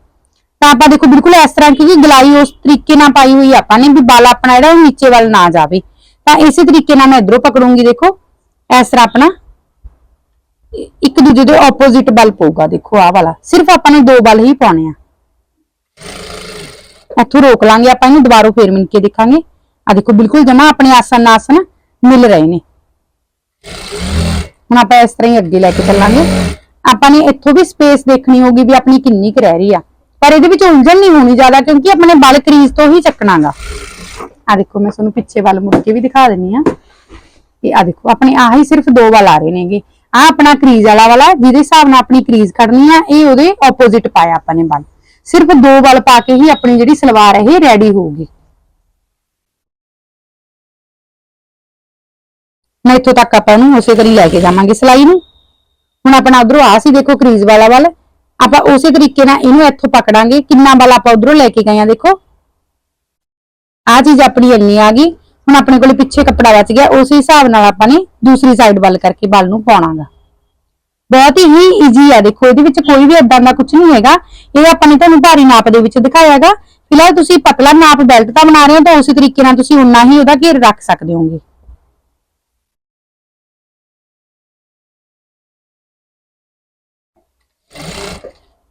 S1: ਤਾਂ ਆਪਾਂ ਦੇਖੋ ਬਿਲਕੁਲ ਇਸ ਤਰ੍ਹਾਂ ਕਿ ਗਲਾਈ ਉਸ ਤਰੀਕੇ ਨਾਲ ਪਾਈ ਹੋਈ ਆਪਾਂ ਨੇ ਵੀ ਬਲ ਆਪਣਾ ਜਿਹੜਾ ਉਹ ਨੀਚੇ ਵੱਲ ਨਾ ਜਾਵੇ। ਤਾਂ ਇਸੇ ਤਰੀਕੇ ਨਾਲ ਮੈਂ ਇਧਰੋਂ ਪਕੜੂੰਗੀ ਦੇਖੋ। ਇਸ ਤਰ੍ਹਾਂ ਆਪਣਾ ਇੱਕ ਦੂਜੇ ਦੇ ਆਪੋਜ਼ਿਟ ਬਲ ਪਊਗਾ, ਦੇਖੋ ਆਹ ਵਾਲਾ। ਸਿਰਫ ਆਪਾਂ ਨੇ ਦੋ ਬਲ ਹੀ ਪਾਉਣੇ ਆ। ਇੱਥੋਂ ਰੋਕ ਲਾਂਗੇ, ਆਪਾਂ ਇਹਨੂੰ ਦੁਬਾਰਾ ਫੇਰ ਮਿਲ ਕੇ ਦੇਖਾਂਗੇ। ਆ ਦੇਖੋ, ਬਿਲਕੁਲ ਜਮਾ ਆਪਣੇ ਆਸਨ ਆਸਨ ਮਿਲ ਰਹੇ ਨੇ। ਹੁਣ ਆਪਾਂ ਇਸ ਤਰ੍ਹਾਂ ਹੀ ਅੱਗੇ ਲੈ ਕੇ ਚੱਲਾਂਗੇ। ਆਪਾਂ ਨੇ ਇੱਥੋਂ ਵੀ ਸਪੇਸ ਦੇਖਣੀ ਹੋਗੀ ਵੀ ਆਪਣੀ ਕਿੰਨੀ ਕੁ ਰਹਿ ਰਹੀ ਆ। ਪਰ ਇਹਦੇ ਵਿੱਚ ਉਲਝਣ ਨਹੀਂ ਹੋਣੀ ਜ਼ਿਆਦਾ, ਕਿਉਂਕਿ ਆਪਣੇ ਬਲ ਕਰੀਜ਼ ਤੋਂ ਹੀ ਚੱਕਣਾਗਾ। ਆ ਦੇਖੋ, ਮੈਂ ਤੁਹਾਨੂੰ ਪਿੱਛੇ ਵੱਲ ਮੁੜ ਕੇ ਵੀ ਦਿਖਾ ਦਿੰਨੀ ਆ ਇਹ ਆ ਦੇਖੋ, ਆਪਣੇ ਆਹੀ ਸਿਰਫ ਦੋ ਵੱਲ ਆ ਰਹੇ ਨੇਗੇ। ਆ ਆਪਣਾ ਕਰੀਜ਼ ਵਾਲਾ ਵਾਲਾ, ਜਿਹਦੇ ਹਿਸਾਬ ਨਾਲ ਆਪਣੀ ਕਰੀਜ਼ ਕੱਢਣੀ ਆ, ਇਹ ਉਹਦੇ ਆਪੋਜ਼ਿਟ ਪਾਇਆ ਆਪਾਂ ਨੇ ਬਲ। ਸਿਰਫ ਦੋ ਬਲ ਪਾ ਕੇ ਹੀ ਆਪਣੀ ਜਿਹੜੀ ਸਲਵਾਰ ਹੈ, ਇਹ ਰੈਡੀ ਹੋਊਗੀ। ਮੈਂ ਇੱਥੋਂ ਤੱਕ ਆਪਾਂ ਨੂੰ ਉਸੇ ਤਰੀ ਲੈ ਕੇ ਜਾਵਾਂਗੇ ਸਲਾਈ ਨੂੰ। ਹੁਣ ਆਪਣਾ ਉਧਰੋਂ ਆ ਸੀ ਦੇਖੋ ਕਰੀਜ਼ ਵਾਲਾ ਵੱਲ ਆਪਾਂ ਉਸੇ ਤਰੀਕੇ ਨਾਲ ਇਹਨੂੰ ਇੱਥੋਂ ਪਕੜਾਂਗੇ। ਕਿੰਨਾ ਬਲ ਆਪਾਂ ਉਧਰੋਂ ਲੈ ਕੇ ਗਏ ਆ ਦੇਖੋ। ਆ ਚੀਜ਼ ਆਪਣੀ ਇੰਨੀ ਆ ਗਈ। ਹੁਣ ਆਪਣੇ ਕੋਲੇ ਪਿੱਛੇ ਕੱਪੜਾ ਬਚ ਗਿਆ, ਉਸੇ ਹਿਸਾਬ ਨਾਲ ਆਪਾਂ ਨੇ ਦੂਸਰੀ ਸਾਈਡ ਵੱਲ ਕਰਕੇ ਵੱਲ ਨੂੰ ਪਾਉਣਾਗਾ। ਬਹੁਤ ਹੀ ਈਜ਼ੀ ਆ, ਦੇਖੋ, ਇਹਦੇ ਵਿੱਚ ਕੋਈ ਵੀ ਏਦਾਂ ਦਾ ਕੁਝ ਨਹੀਂ ਹੈਗਾ। ਇਹ ਆਪਾਂ ਨੇ ਤੁਹਾਨੂੰ ਭਾਰੀ ਨਾਪ ਦੇ ਵਿੱਚ ਦਿਖਾਇਆਗਾ। ਫਿਲਹਾਲ ਤੁਸੀਂ ਪਤਲਾ ਨਾਪ ਬੈਲਟ ਤਾਂ ਬਣਾ ਰਹੇ ਹੋ, ਤਾਂ ਉਸੇ ਤਰੀਕੇ ਨਾਲ ਤੁਸੀਂ ਉਨਾ ਹੀ ਉਹਦਾ ਘੇਰ ਰੱਖ ਸਕਦੇ ਹੋਗੇ।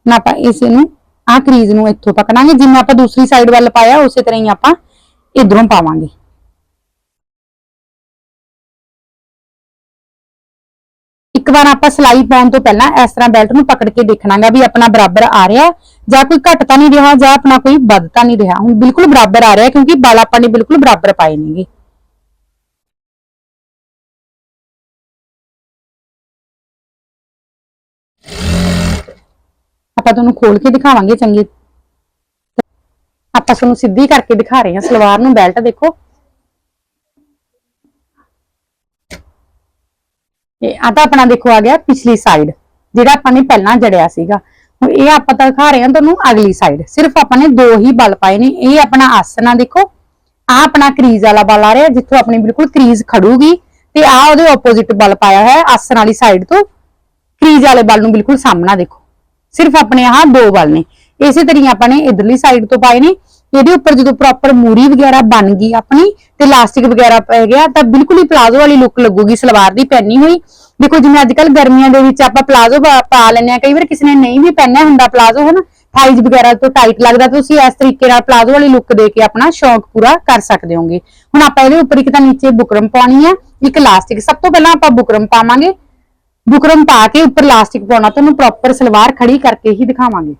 S1: ਨਾ ਆਪਾਂ ਇਸ ਨੂੰ ਆ ਕਰੀਜ਼ ਨੂੰ ਇੱਥੋਂ ਪਕੜਾਂਗੇ। ਜਿਵੇਂ ਆਪਾਂ ਦੂਸਰੀ ਸਾਈਡ ਵੱਲ ਪਾਇਆ, ਉਸੇ ਤਰ੍ਹਾਂ ਹੀ ਆਪਾਂ ਇਧਰੋਂ ਪਾਵਾਂਗੇ। ਇੱਕ ਵਾਰ ਆਪਾਂ ਸਲਾਈ ਪਾਉਣ ਤੋਂ ਪਹਿਲਾਂ ਇਸ ਤਰ੍ਹਾਂ ਬੈਲਟ ਨੂੰ ਪਕੜ ਕੇ ਦੇਖਣਾਗਾ ਵੀ ਆਪਣਾ ਬਰਾਬਰ ਆ ਰਿਹਾ ਜਾਂ ਕੋਈ ਘੱਟ ਤਾਂ ਨਹੀਂ ਰਿਹਾ, ਜਾਂ ਆਪਣਾ ਕੋਈ ਵੱਧ ਤਾਂ ਨਹੀਂ ਰਿਹਾ। ਹੁਣ ਬਿਲਕੁਲ ਬਰਾਬਰ ਆ ਰਿਹਾ, ਕਿਉਂਕਿ ਬਲ ਆਪਾਂ ਨੇ ਬਿਲਕੁਲ ਬਰਾਬਰ ਪਾਏ ਨੇਗੇ। ਆਪਾਂ ਤੁਹਾਨੂੰ ਖੋਲ ਕੇ ਦਿਖਾਵਾਂਗੇ ਚੰਗੀ। ਆਪਾਂ ਤੁਹਾਨੂੰ ਸਿੱਧੀ ਕਰਕੇ ਦਿਖਾ ਰਹੇ ਹਾਂ, ਸਲਵਾਰ ਨੂੰ ਬੈਲਟ ਦੇਖੋ। ਇਹ ਆ ਤਾਂ ਆਪਣਾ ਦੇਖੋ ਆ ਗਿਆ ਪਿਛਲੀ ਸਾਈਡ ਜਿਹੜਾ ਆਪਾਂ ਨੇ ਪਹਿਲਾਂ ਜੜਿਆ ਸੀਗਾ। ਹੁਣ ਇਹ ਆਪਾਂ ਤਾਂ ਦਿਖਾ ਰਹੇ ਹਾਂ ਤੁਹਾਨੂੰ ਅਗਲੀ ਸਾਈਡ ਸਿਰਫ ਆਪਾਂ ਨੇ ਦੋ ਹੀ ਬਲ ਪਾਏ ਨੇ। ਇਹ ਆਪਣਾ ਆਸਨ ਆ ਦੇਖੋ। ਆ ਆਪਣਾ ਕਰੀਜ਼ ਵਾਲਾ ਬਲ ਆ ਰਿਹਾ, ਜਿੱਥੋਂ ਆਪਣੀ ਬਿਲਕੁਲ ਕਰੀਜ਼ ਖੜੂਗੀ। ਤੇ ਆ ਉਹਦੇ ਆਪੋਜ਼ਿਟ ਬਲ ਪਾਇਆ ਹੋਇਆ ਹੈ ਆਸਨ ਵਾਲੀ ਸਾਈਡ ਤੋਂ। ਕਰੀਜ਼ ਵਾਲੇ ਬਲ ਨੂੰ ਬਿਲਕੁਲ ਸਾਹਮਣਾ ਦੇਖੋ। ਸਿਰਫ ਆਪਣੇ ਆਹ ਦੋ ਬਲ ਨੇ। ਇਸੇ ਤਰੀਕੇ ਆਪਾਂ ਨੇ ਇਧਰਲੀ ਸਾਈਡ ਤੋਂ ਪਾਏ ਨੇ। ਇਹਦੇ ਉੱਪਰ ਜਦੋਂ ਪ੍ਰੋਪਰ ਮੂਰੀ ਵਗੈਰਾ ਬਣ ਗਈ ਆਪਣੀ ਤੇ ਇਲਾਸਟਿਕ ਵਗੈਰਾ ਪੈ ਗਿਆ, ਤਾਂ ਬਿਲਕੁਲ ਹੀ ਪਲਾਜ਼ੋ ਵਾਲੀ ਲੁੱਕ ਲੱਗੂਗੀ, ਸਲਵਾਰ ਦੀ ਪਹਿਨੀ ਹੋਈ। ਦੇਖੋ, ਜਿਵੇਂ ਅੱਜ ਕੱਲ ਗਰਮੀਆਂ ਦੇ ਵਿੱਚ ਆਪਾਂ ਪਲਾਜ਼ੋ ਪਾ ਲੈਂਦੇ ਆ ਕਈ ਵਾਰ ਕਿਸੇ ਨੇ ਨਹੀਂ ਵੀ ਪਹਿਨਿਆ ਹੁੰਦਾ ਪਲਾਜ਼ੋ ਹਨਾ? ਥਾਈਜ਼ ਵਗੈਰਾ ਤੋਂ ਟਾਈਟ ਲੱਗਦਾ ਤੁਸੀਂ ਇਸ ਤਰੀਕੇ ਨਾਲ ਪਲਾਜ਼ੋ ਵਾਲੀ ਲੁੱਕ ਦੇ ਕੇ ਆਪਣਾ ਸ਼ੌਂਕ ਪੂਰਾ ਕਰ ਸਕਦੇ ਹੋਗੇ। ਹੁਣ ਆਪਾਂ ਇਹਦੇ ਉੱਪਰ ਇੱਕ ਤਾਂ ਨੀਚੇ ਬੁਕਰਮ ਪਾਉਣੀ ਹੈ ਇੱਕ ਇਲਾਸਟਿਕ ਸਭ ਤੋਂ ਪਹਿਲਾਂ ਆਪਾਂ ਬੁਕਰਮ ਪਾਵਾਂਗੇ। ਬੁਕਰਮ ਪਾ ਕੇ ਉੱਪਰ ਇਲਾਸਟਿਕ ਪਾਉਣਾ ਤੁਹਾਨੂੰ ਪ੍ਰੋਪਰ ਸਲਵਾਰ ਖੜੀ ਕਰਕੇ ਹੀ ਦਿਖਾਵਾਂਗੇ।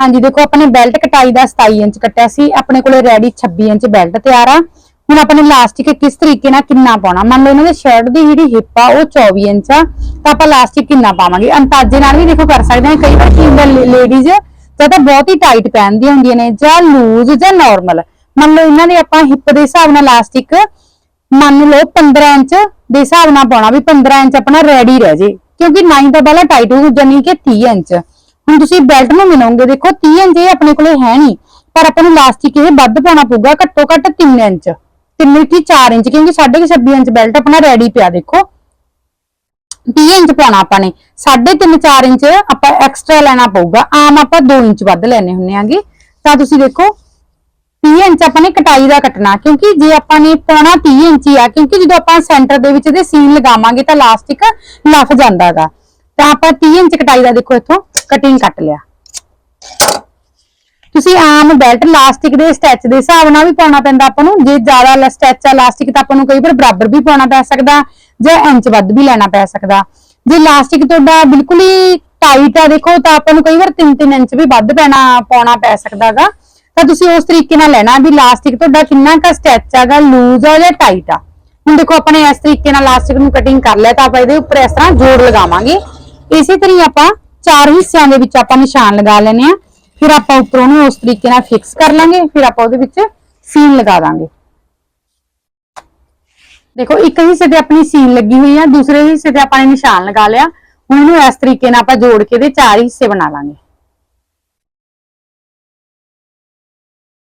S1: ਹਾਂਜੀ, ਦੇਖੋ, ਆਪਣੇ ਬੈਲਟ ਕਟਾਈ ਦਾ 27 ਇੰਚ ਕੱਟਿਆ ਸੀ, ਆਪਣੇ ਕੋਲੇ ਰੈਡੀ 26 ਇੰਚ ਬੈਲਟ ਤਿਆਰ ਆ। ਹੁਣ ਆਪਾਂ ਨੇ ਲਾਸਟਿਕ ਕਿਸ ਤਰੀਕੇ ਨਾਲ ਕਿੰਨਾ ਪਾਉਣਾ? ਮੰਨ ਲਓ, ਇਹਨਾਂ ਦੇ ਸ਼ਰਟ ਦੀ ਜਿਹੜੀ ਹਿੱਪ ਆ, ਉਹ 24 ਇੰਚ ਆ, ਤਾਂ ਆਪਾਂ ਲਾਸਟਿਕ ਕਿੰਨਾ ਪਾਵਾਂਗੇ? ਅੰਦਾਜ਼ੇ ਨਾਲ ਵੀ ਦੇਖੋ ਕਰ ਸਕਦੇ ਹਾਂ, ਕਈ ਵਾਰ ਕੀ ਹੁੰਦਾ ਲੇਡੀਜ਼ ਜਾਂ ਤਾਂ ਬਹੁਤ ਹੀ ਟਾਈਟ ਪਹਿਨਦੀਆਂ ਹੁੰਦੀਆਂ ਨੇ, ਜਾਂ ਲੂਜ਼ ਜਾਂ ਨਾਰਮਲ ਮੰਨ ਲਓ, ਇਹਨਾਂ ਦੇ ਆਪਾਂ ਹਿੱਪ ਦੇ ਹਿਸਾਬ ਨਾਲ ਲਾਸਟਿਕ ਮੰਨ ਲਓ 15 ਇੰਚ ਦੇ ਹਿਸਾਬ ਨਾਲ ਪਾਉਣਾ ਵੀ 15 ਇੰਚ ਆਪਣਾ ਰੈਡੀ ਰਹਿ ਜੇ, ਕਿਉਂਕਿ 9 ਤਾਂ ਪਹਿਲਾਂ ਟਾਈਟ ਹੋ ਜਾਨੀ ਕਿ 30 ਇੰਚ। ਹੁਣ ਤੁਸੀਂ ਬੈਲਟ ਨੂੰ ਮਿਲਾਉਂਗੇ ਦੇਖੋ 30 ਇੰਚ ਇਹ ਆਪਣੇ ਕੋਲੇ ਹੈ ਨਹੀਂ, ਪਰ ਆਪਾਂ ਨੂੰ ਲਾਸਟਿਕ ਇਹ ਵੱਧ ਪਾਉਣਾ ਪਊਗਾ, ਘੱਟੋ ਘੱਟ 3 ਇੰਚ। 3 ਕੀ 4 ਇੰਚ, ਕਿਉਂਕਿ 26 ਇੰਚ ਬੈਲਟ ਆਪਣਾ ਰੈਡੀ ਪਿਆ, ਦੇਖੋ। 30 ਇੰਚ ਪਾਉਣਾ ਆਪਾਂ ਨੇ 3.5 4 ਇੰਚ ਆਪਾਂ ਐਕਸਟਰਾ ਲੈਣਾ ਪਊਗਾ, ਆਮ ਆਪਾਂ 2 ਇੰਚ ਵੱਧ ਲੈਣੇ ਹੁੰਨੇ ਆਂਗੇ ਤਾਂ ਤੁਸੀਂ ਦੇਖੋ 30 ਇੰਚ ਆਪਾਂ ਨੇ ਕਟਾਈ ਦਾ ਕੱਟਣਾ, ਕਿਉਂਕਿ ਜੇ ਆਪਾਂ ਨੇ ਪਾਉਣਾ 30 ਇੰਚ ਹੀ ਆ, ਕਿਉਂਕਿ ਜਦੋਂ ਆਪਾਂ ਸੈਂਟਰ ਦੇ ਵਿੱਚ ਇਹਦੇ ਸੀਨ ਲਗਾਵਾਂਗੇ ਤਾਂ ਇਲਾਸਟਿਕ ਲੱਫ ਜਾਂਦਾਗਾ। ਤਾਂ ਆਪਾਂ 30 ਇੰਚ ਕਟਾਈ ਦਾ ਦੇਖੋ ਇੱਥੋਂ ਕਟਿੰਗ ਕੱਟ ਲਿਆ। ਤੁਸੀਂ ਆਮ ਬੈਲਟ ਲਾਸਟਿਕ ਦੇ ਸਟੈਚ ਦੇ ਹਿਸਾਬ ਨਾਲ ਵੀ ਪਾਉਣਾ ਪੈਂਦਾ ਆਪਾਂ ਨੂੰ। ਜੇ ਜ਼ਿਆਦਾ ਸਟੈਚ ਆ ਲਾਸਟਿਕ ਤਾਂ ਆਪਾਂ ਨੂੰ ਕਈ ਵਾਰ ਬਰਾਬਰ ਵੀ ਪਾਉਣਾ ਪੈ ਸਕਦਾ ਜਾਂ ਇੰਚ ਵੱਧ ਵੀ ਲੈਣਾ ਪੈ ਸਕਦਾ। ਜੇ ਲਾਸਟਿਕ ਤੁਹਾਡਾ ਬਿਲਕੁਲ ਹੀ ਟਾਈਟ ਆ ਦੇਖੋ ਤਾਂ ਆਪਾਂ ਨੂੰ ਕਈ ਵਾਰ 3-3 ਇੰਚ ਵੀ ਵੱਧ ਪੈਣਾ, ਪਾਉਣਾ ਪੈ ਸਕਦਾਗਾ ਤਾਂ ਤੁਸੀਂ ਉਸ ਤਰੀਕੇ ਨਾਲ ਲੈਣਾ ਵੀ ਲਾਸਟਿਕ ਤੁਹਾਡਾ ਕਿੰਨਾ ਕੁ ਸਟੈਚ ਆਗਾ ਲੂਜ਼ ਆ ਜਾਂ ਟਾਈਟ ਆ। ਹੁਣ ਦੇਖੋ ਆਪਾਂ ਨੇ ਇਸ ਤਰੀਕੇ ਨਾਲ ਲਾਸਟਿਕ ਨੂੰ ਕਟਿੰਗ ਕਰ ਲਿਆ ਤਾਂ ਆਪਾਂ ਇਹਦੇ ਉੱਪਰ ਇਸ ਤਰ੍ਹਾਂ ਜੋੜ ਲਗਾਵਾਂਗੇ। ਇਸੇ ਤਰ੍ਹਾਂ ਹੀ ਆਪਾਂ ਚਾਰ ਹਿੱਸਿਆਂ ਦੇ ਵਿੱਚ ਆਪਾਂ ਨਿਸ਼ਾਨ ਲਗਾ ਲੈਣੇ ਆ ਫਿਰ ਆਪਾਂ ਉੱਪਰੋਂ ਨੂੰ ਉਸ ਤਰੀਕੇ ਨਾਲ ਫਿਕਸ ਕਰ ਲਾਂਗੇ, ਫਿਰ ਆਪਾਂ ਉਹਦੇ ਵਿੱਚ ਸੀਨ ਲਗਾ ਦਾਂਗੇ। ਦੇਖੋ, ਇੱਕ ਹਿੱਸੇ ਤੇ ਆਪਣੀ ਸੀਨ ਲੱਗੀ ਹੋਈ ਆ, ਦੂਸਰੇ ਹਿੱਸੇ ਤੇ ਆਪਾਂ ਨੇ ਨਿਸ਼ਾਨ ਲਗਾ ਲਿਆ। ਹੁਣ ਇਹਨੂੰ ਇਸ ਤਰੀਕੇ ਨਾਲ ਆਪਾਂ ਜੋੜ ਕੇ ਇਹਦੇ ਚਾਰ ਹਿੱਸੇ ਬਣਾ ਲਾਂਗੇ।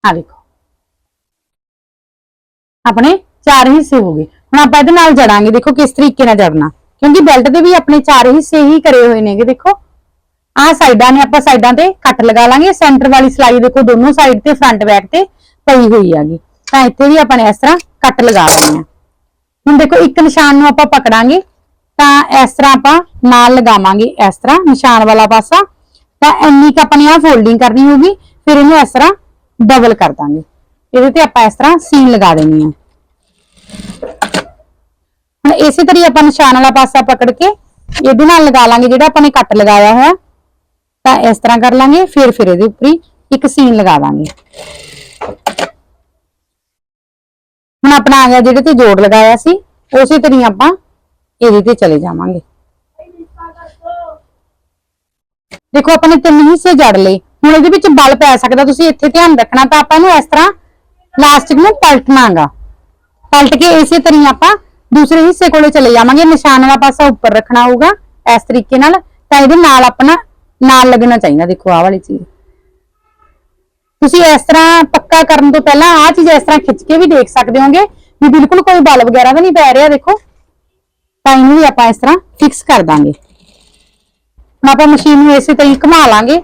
S1: ਆ ਦੇਖੋ। ਆਪਣੇ ਚਾਰ ਹਿੱਸੇ ਹੋ ਗਏ। ਹੁਣ ਆਪਾਂ ਇਹਦੇ ਨਾਲ ਜੜਾਂਗੇ। ਦੇਖੋ ਕਿਸ ਤਰੀਕੇ ਨਾਲ ਜੜਨਾ। ਕਿਉਂਕਿ ਬੈਲਟ ਦੇ ਵੀ ਆਪਣੇ ਚਾਰ ਹਿੱਸੇ ਹੀ ਕਰੇ ਹੋਏ ਨੇਗੇ, ਦੇਖੋ। ਆਹ ਸਾਈਡਾਂ ਨੇ ਆਪਾਂ ਸਾਈਡਾਂ ਤੇ ਕੱਟ ਲਗਾ ਲਾਂਗੇ, ਸੈਂਟਰ ਵਾਲੀ ਸਲਾਈ ਦੇਖੋ ਦੋਨੋਂ ਸਾਈਡ ਤੇ, ਫਰੰਟ ਬੈਕ ਤੇ ਪਈ ਹੋਈ ਹੈਗੀ। ਤਾਂ ਇੱਥੇ ਵੀ ਆਪਾਂ ਨੇ ਇਸ ਤਰ੍ਹਾਂ ਕੱਟ ਲਗਾ ਦੇਣੇ ਆ ਹੁਣ ਦੇਖੋ, ਇੱਕ ਨਿਸ਼ਾਨ ਨੂੰ ਆਪਾਂ ਪਕੜਾਂਗੇ, ਤਾਂ ਇਸ ਤਰ੍ਹਾਂ ਆਪਾਂ ਨਾਲ ਲਗਾਵਾਂਗੇ ਇਸ ਤਰ੍ਹਾਂ ਨਿਸ਼ਾਨ ਵਾਲਾ ਪਾਸਾ। ਤਾਂ ਇੰਨੀ ਕ ਆਪਣੀ ਆ ਫੋਲਡਿੰਗ ਕਰਨੀ ਹੋਊਗੀ, ਫਿਰ ਇਹਨੂੰ ਇਸ ਤਰ੍ਹਾਂ ਡਬਲ ਕਰ ਦਾਂਗੇ। ਇਹਦੇ ਤੇ ਆਪਾਂ ਇਸ ਤਰ੍ਹਾਂ ਸੀਨ ਲਗਾ ਦੇਣੀ ਆ ਇਸੇ ਤਰੀ ਆਪਾਂ ਨਿਸ਼ਾਨ ਵਾਲਾ ਪਾਸਾ ਪਕੜ ਕੇ ਇਹਦੇ ਨਾਲ ਲਗਾ ਲਾਂਗੇ ਜਿਹੜਾ ਆਪਾਂ ਨੇ ਕੱਟ ਲਗਾਇਆ ਹੋਇਆ। ਤਾਂ ਇਸ ਤਰ੍ਹਾਂ ਕਰ ਲਾਂਗੇ, ਫਿਰ ਫਿਰ ਇਹਦੇ ਉੱਪਰ ਇੱਕ ਸੀਨ ਲਗਾ ਦਾਂਗੇ ਹੁਣ ਆਪਣਾ ਆ ਗਿਆ ਜਿਹੜੇ ਤੇ ਜੋੜ ਲਗਾਇਆ ਸੀ, ਉਸੇ ਤਰੀ ਆਪਾਂ ਇਹਦੇ ਤੇ ਚਲੇ ਜਾਵਾਂਗੇ। ਦੇਖੋ, ਆਪਾਂ ਨੇ ਤਿੰਨ ਹਿੱਸੇ ਜੜ ਲਏ। ਹੁਣ ਇਹਦੇ ਵਿੱਚ ਬਲ ਪੈ ਸਕਦਾ, ਤੁਸੀਂ ਇੱਥੇ ਧਿਆਨ ਰੱਖਣਾ ਤਾਂ ਆਪਾਂ ਇਹਨੂੰ ਇਸ ਤਰ੍ਹਾਂ ਪਲਾਸਟਿਕ ਨੂੰ ਪਲਟਣਾਗਾ। ਪਲਟ ਕੇ ਇਸੇ ਤਰੀ ਆਪਾਂ ਦੂਸਰੇ ਹਿੱਸੇ ਕੋਲੇ ਚਲੇ ਜਾਵਾਂਗੇ, ਨਿਸ਼ਾਨ ਵਾਲਾ ਪਾਸਾ ਉੱਪਰ ਰੱਖਣਾ ਹੋਊਗਾ, ਇਸ ਤਰੀਕੇ ਨਾਲ, ਤਾਂ ਇਹਦੇ ਨਾਲ ਆਪਣਾ, ਨਾਲ ਲੱਗਣਾ ਚਾਹੀਦਾ, ਦੇਖੋ ਆਹ ਵਾਲੀ ਚੀਜ਼। ਤੁਸੀਂ ਇਸ ਤਰ੍ਹਾਂ ਪੱਕਾ ਕਰਨ ਤੋਂ ਪਹਿਲਾਂ ਆਹ ਚੀਜ਼ ਇਸ ਤਰ੍ਹਾਂ ਖਿੱਚ ਕੇ ਵੀ ਦੇਖ ਸਕਦੇ ਹੋਗੇ ਵੀ ਬਿਲਕੁਲ ਕੋਈ ਬਲ ਵਗੈਰਾ ਤਾਂ ਨਹੀਂ ਪੈ ਰਿਹਾ, ਦੇਖੋ। ਤਾਂ ਇਹਨੂੰ ਵੀ ਆਪਾਂ ਇਸ ਤਰ੍ਹਾਂ ਫਿਕਸ ਕਰ ਦਾਂਗੇ। ਹੁਣ ਆਪਾਂ ਮਸ਼ੀਨ ਨੂੰ ਇਸੇ ਤਰ੍ਹਾਂ ਹੀ ਘੁਮਾ ਲਾਂਗੇ।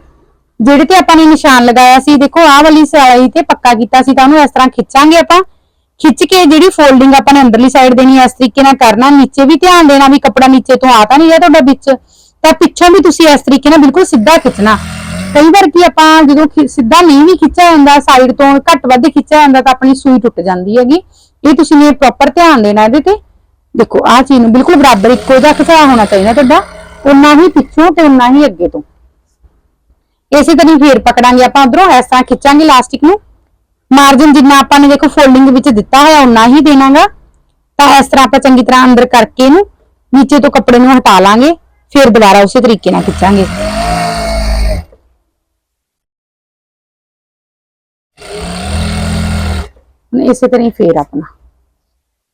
S1: ਜਿਹੜੇ ਤੇ ਆਪਾਂ ਨੇ ਨਿਸ਼ਾਨ ਲਗਾਇਆ ਸੀ, ਦੇਖੋ ਆਹ ਵਾਲੀ ਸਲਾਈ ਤੇ ਪੱਕਾ ਕੀਤਾ ਸੀ, ਤਾਂ ਉਹਨੂੰ ਇਸ ਤਰ੍ਹਾਂ ਖਿੱਚਾਂਗੇ ਆਪਾਂ। ਖਿੱਚ ਕੇ ਜਿਹੜੀ ਫੋਲਡਿੰਗ ਆਪਾਂ ਨੇ ਅੰਦਰਲੀ ਸਾਈਡ ਦੇਣੀ ਹੈ ਇਸ ਤਰੀਕੇ ਨਾਲ ਕਰਨਾ, ਨੀਚੇ ਵੀ ਧਿਆਨ ਦੇਣਾ ਵੀ ਕੱਪੜਾ ਨੀਚੇ ਤੋਂ ਆ ਤਾਂ ਨਹੀਂ ਰਿਹਾ ਤੁਹਾਡਾ ਵਿੱਚ। ਤਾਂ ਪਿੱਛੋਂ ਵੀ ਤੁਸੀਂ ਇਸ ਤਰੀਕੇ ਨਾਲ ਬਿਲਕੁਲ ਸਿੱਧਾ ਖਿੱਚਣਾ। ਕਈ ਵਾਰ ਕੀ ਆਪਾਂ ਜਦੋਂ ਸਿੱਧਾ ਨਹੀਂ ਵੀ ਖਿੱਚਿਆ ਜਾਂਦਾ ਸਾਈਡ ਤੋਂ ਘੱਟ ਵੱਧ ਖਿੱਚਿਆ ਜਾਂਦਾ ਤਾਂ ਆਪਣੀ ਸੂਈ ਟੁੱਟ ਜਾਂਦੀ ਹੈਗੀ। ਇਹ ਤੁਸੀਂ ਨੇ ਪ੍ਰੋਪਰ ਧਿਆਨ ਦੇਣਾ ਇਹਦੇ ਤੇ। ਦੇਖੋ, ਆਹ ਚੀਜ਼ ਨੂੰ ਬਿਲਕੁਲ ਬਰਾਬਰ ਇੱਕੋ ਜਿਹਾ ਖਿਚਾ ਹੋਣਾ ਚਾਹੀਦਾ ਤੁਹਾਡਾ। ਉਨਾ ਹੀ ਪਿੱਛੋਂ ਤੇ ਉਨਾ ਹੀ ਅੱਗੇ ਤੋਂ। ਇਸੇ ਤਰ੍ਹਾਂ ਫੇਰ ਪਕੜਾਂਗੇ ਆਪਾਂ ਉਧਰੋਂ, ਇਸ ਤਰ੍ਹਾਂ ਖਿੱਚਾਂਗੇ ਲਾਸਟਿਕ ਨੂੰ। ਮਾਰਜਨ ਜਿੰਨਾ ਆਪਾਂ ਨੇ ਦੇਖੋ ਫੋਲਡਿੰਗ ਵਿੱਚ ਦਿੱਤਾ ਹੋਇਆ ਉਨਾ ਹੀ ਦੇਣਾਗਾ। ਤਾਂ ਇਸ ਤਰ੍ਹਾਂ ਆਪਾਂ ਚੰਗੀ ਤਰ੍ਹਾਂ ਅੰਦਰ ਕਰਕੇ ਇਹਨੂੰ ਨੀਚੇ ਤੋਂ ਕੱਪੜੇ ਨੂੰ ਹਟਾ ਲਾਂਗੇ, ਫਿਰ ਦੁਬਾਰਾ ਉਸੇ ਤਰੀਕੇ ਨਾਲ ਖਿੱਚਾਂਗੇ। ਹੁਣ ਇਸੇ ਤਰ੍ਹਾਂ ਹੀ ਫੇਰ ਆਪਣਾ।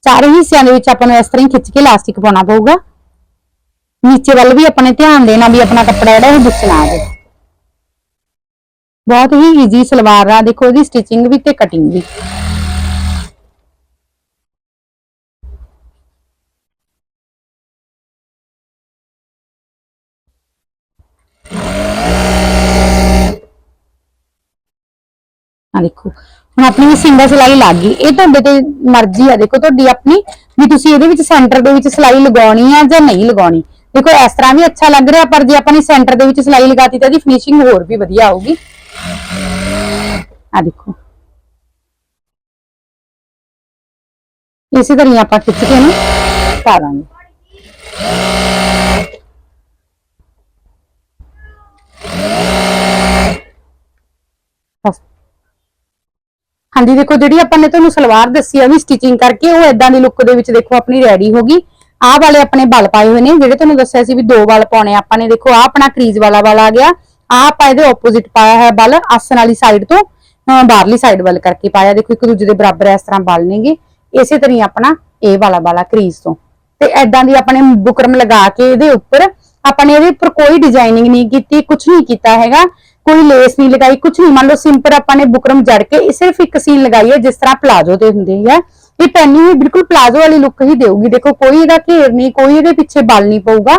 S1: ਚਾਰੇ ਹਿੱਸਿਆਂ ਦੇ ਵਿੱਚ ਆਪਾਂ ਨੂੰ ਇਸ ਤਰ੍ਹਾਂ ਹੀ ਖਿੱਚ ਕੇ ਇਲਾਸਟਿਕ ਪਾਉਣਾ ਪਊਗਾ। ਨੀਚੇ ਵੱਲ ਵੀ ਆਪਾਂ ਨੇ ਧਿਆਨ ਦੇਣਾ ਵੀ ਆਪਣਾ ਕੱਪੜਾ ਜਿਹੜਾ ਉਹ ਵਿੱਚ ਨਾ ਆਵੇ ਬਹੁਤ ਹੀ ਈਜ਼ੀ ਸਲਵਾਰ ਆ। ਦੇਖੋ, ਇਹਦੀ ਸਟਿਚਿੰਗ ਵੀ ਤੇ ਕਟਿੰਗ ਵੀ। ਆ ਦੇਖੋ, ਹੁਣ ਆਪਣੀ ਸਿੰਗਲ ਸਿਲਾਈ ਲੱਗ ਗਈ। ਇਹ ਤੁਹਾਡੇ ਤੇ ਮਰਜ਼ੀ ਆ। ਦੇਖੋ, ਤੁਹਾਡੀ ਆਪਣੀ ਵੀ ਤੁਸੀਂ ਇਹਦੇ ਵਿੱਚ ਸੈਂਟਰ ਦੇ ਵਿੱਚ ਸਿਲਾਈ ਲਗਾਉਣੀ ਆ ਜਾਂ ਨਹੀਂ ਲਗਾਉਣੀ। ਦੇਖੋ, ਇਸ ਤਰ੍ਹਾਂ ਵੀ ਅੱਛਾ ਲੱਗ ਰਿਹਾ, ਪਰ ਜੇ ਆਪਾਂ ਨੇ ਸੈਂਟਰ ਦੇ ਵਿੱਚ ਸਿਲਾਈ ਲਗਾਤੀ ਤਾਂ ਇਹਦੀ ਫਿਨਿਸ਼ਿੰਗ ਹੋਰ ਵੀ ਵਧੀਆ ਆਊਗੀ। ਆ ਦੇਖੋ। ਇਸੇ ਤਰ੍ਹਾਂ ਆਪਾਂ ਖਿੱਚ ਕੇ ਇਹਨੂੰ ਪਾ ਦਾਂਗੇ। ਹਾਂਜੀ, ਦੇਖੋ, ਜਿਹੜੀ ਆਪਾਂ ਨੇ ਤੁਹਾਨੂੰ ਸਲਵਾਰ ਦੱਸੀ ਆ ਵੀ ਸਟਿਚਿੰਗ ਕਰਕੇ, ਉਹ ਇਦਾਂ ਦੀ ਲੁੱਕ ਦੇ ਵਿੱਚ ਦੇਖੋ, ਆਪਣੀ ਰੈਡੀ ਹੋ ਗਈ। ਆਹ ਵਾਲੇ ਆਪਣੇ ਬਲ ਪਾਏ ਹੋਏ ਨੇ, ਜਿਹੜੇ ਤੁਹਾਨੂੰ ਦੱਸਿਆ ਸੀ ਵੀ ਦੋ ਬਲ ਪਾਉਣੇ ਆਪਾਂ ਨੇ। ਦੇਖੋ, ਆਹ ਆਪਣਾ ਕਰੀਜ਼ ਵਾਲਾ ਬਲ ਆ ਗਿਆ। ਆਹ ਆਪਾਂ ਇਹਦੇ ਆਪੋਜ਼ਿਟ ਪਾਇਆ ਹੈ ਬਲ ਆਸਨ ਵਾਲੀ ਸਾਈਡ ਤੋਂ। ਬਾਹਰਲੀ ਸਾਈਡ ਵੱਲ ਕਰਕੇ ਪਾਇਆ। ਦੇਖੋ, ਇੱਕ ਦੂਜੇ ਦੇ ਬਰਾਬਰ ਇਸ ਤਰ੍ਹਾਂ ਬਲ ਨੇਗੇ ਇਸੇ ਤਰ੍ਹਾਂ ਆਪਣਾ ਇਹ ਵਾਲਾ ਵਾਲਾ ਕਰੀਜ਼ ਤੋਂ। ਤੇ ਐਦਾਂ ਦੀ ਆਪਣੇ ਬੁਕਰਮ ਲਗਾ ਕੇ ਇਹਦੇ ਉੱਪਰ ਆਪਾਂ ਨੇ ਇਹਦੇ ਉੱਪਰ ਕੋਈ ਡਿਜ਼ਾਈਨਿੰਗ ਨਹੀਂ ਕੀਤੀ ਕੁਝ ਨਹੀਂ ਕੀਤਾ ਹੈਗਾ। ਕੋਈ ਲੇਸ ਨਹੀਂ ਲਗਾਈ ਕੁਝ ਨਹੀਂ। ਮੰਨ ਲਓ ਸਿੰਪਲ ਆਪਾਂ ਨੇ ਬੁਕਰਮ ਜੜ ਕੇ ਸਿਰਫ ਇੱਕ ਸੀਨ ਲਗਾਈ ਹੈ, ਜਿਸ ਤਰ੍ਹਾਂ ਪਲਾਜ਼ੋ ਤੇ ਹੁੰਦੀ ਹੈ। ਇਹ ਪੈਨੀ ਵੀ ਬਿਲਕੁਲ ਪਲਾਜ਼ੋ ਵਾਲੀ ਲੁੱਕ ਹੀ ਦੇਊਗੀ। ਦੇਖੋ, ਕੋਈ ਇਹਦਾ ਘੇਰ ਨਹੀਂ, ਕੋਈ ਇਹਦੇ ਪਿੱਛੇ ਬਲ ਨਹੀਂ ਪਊਗਾ।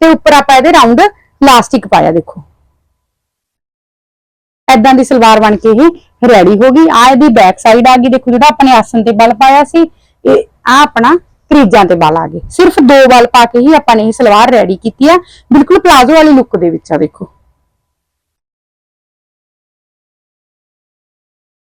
S1: ਤੇ ਉੱਪਰ ਆਪਾਂ ਇਹਦੇ ਰਾਉਂਡ ਲਾਸਟਿਕ ਪਾਇਆ, ਦੇਖੋ। ਐਦਾਂ ਦੀ ਸਲਵਾਰ ਬਣ ਕੇ ਹੀ ਰੈਡੀ ਹੋ ਗਈ। ਆ ਇਹਦੀ ਬੈਕ ਸਾਈਡ ਆ ਗਈ। ਦੇਖੋ ਜਿਹੜਾ ਆਪਣੇ ਆਸਨ ਤੇ ਬਲ ਪਾਇਆ ਸੀ, ਇਹ ਆ ਆਪਣਾ ਕਰੀਜਾਂ ਤੇ ਬਲ ਆ ਗਏ। ਸਿਰਫ ਦੋ ਬਲ ਪਾ ਕੇ ਹੀ ਆਪਾਂ ਨੇ ਇਹ ਸਲਵਾਰ ਰੈਡੀ ਕੀਤੀ ਆ। ਬਿਲਕੁਲ ਪਲਾਜ਼ੋ ਵਾਲੀ ਲੁੱਕ ਦੇ ਵਿੱਚ ਆ, ਦੇਖੋ।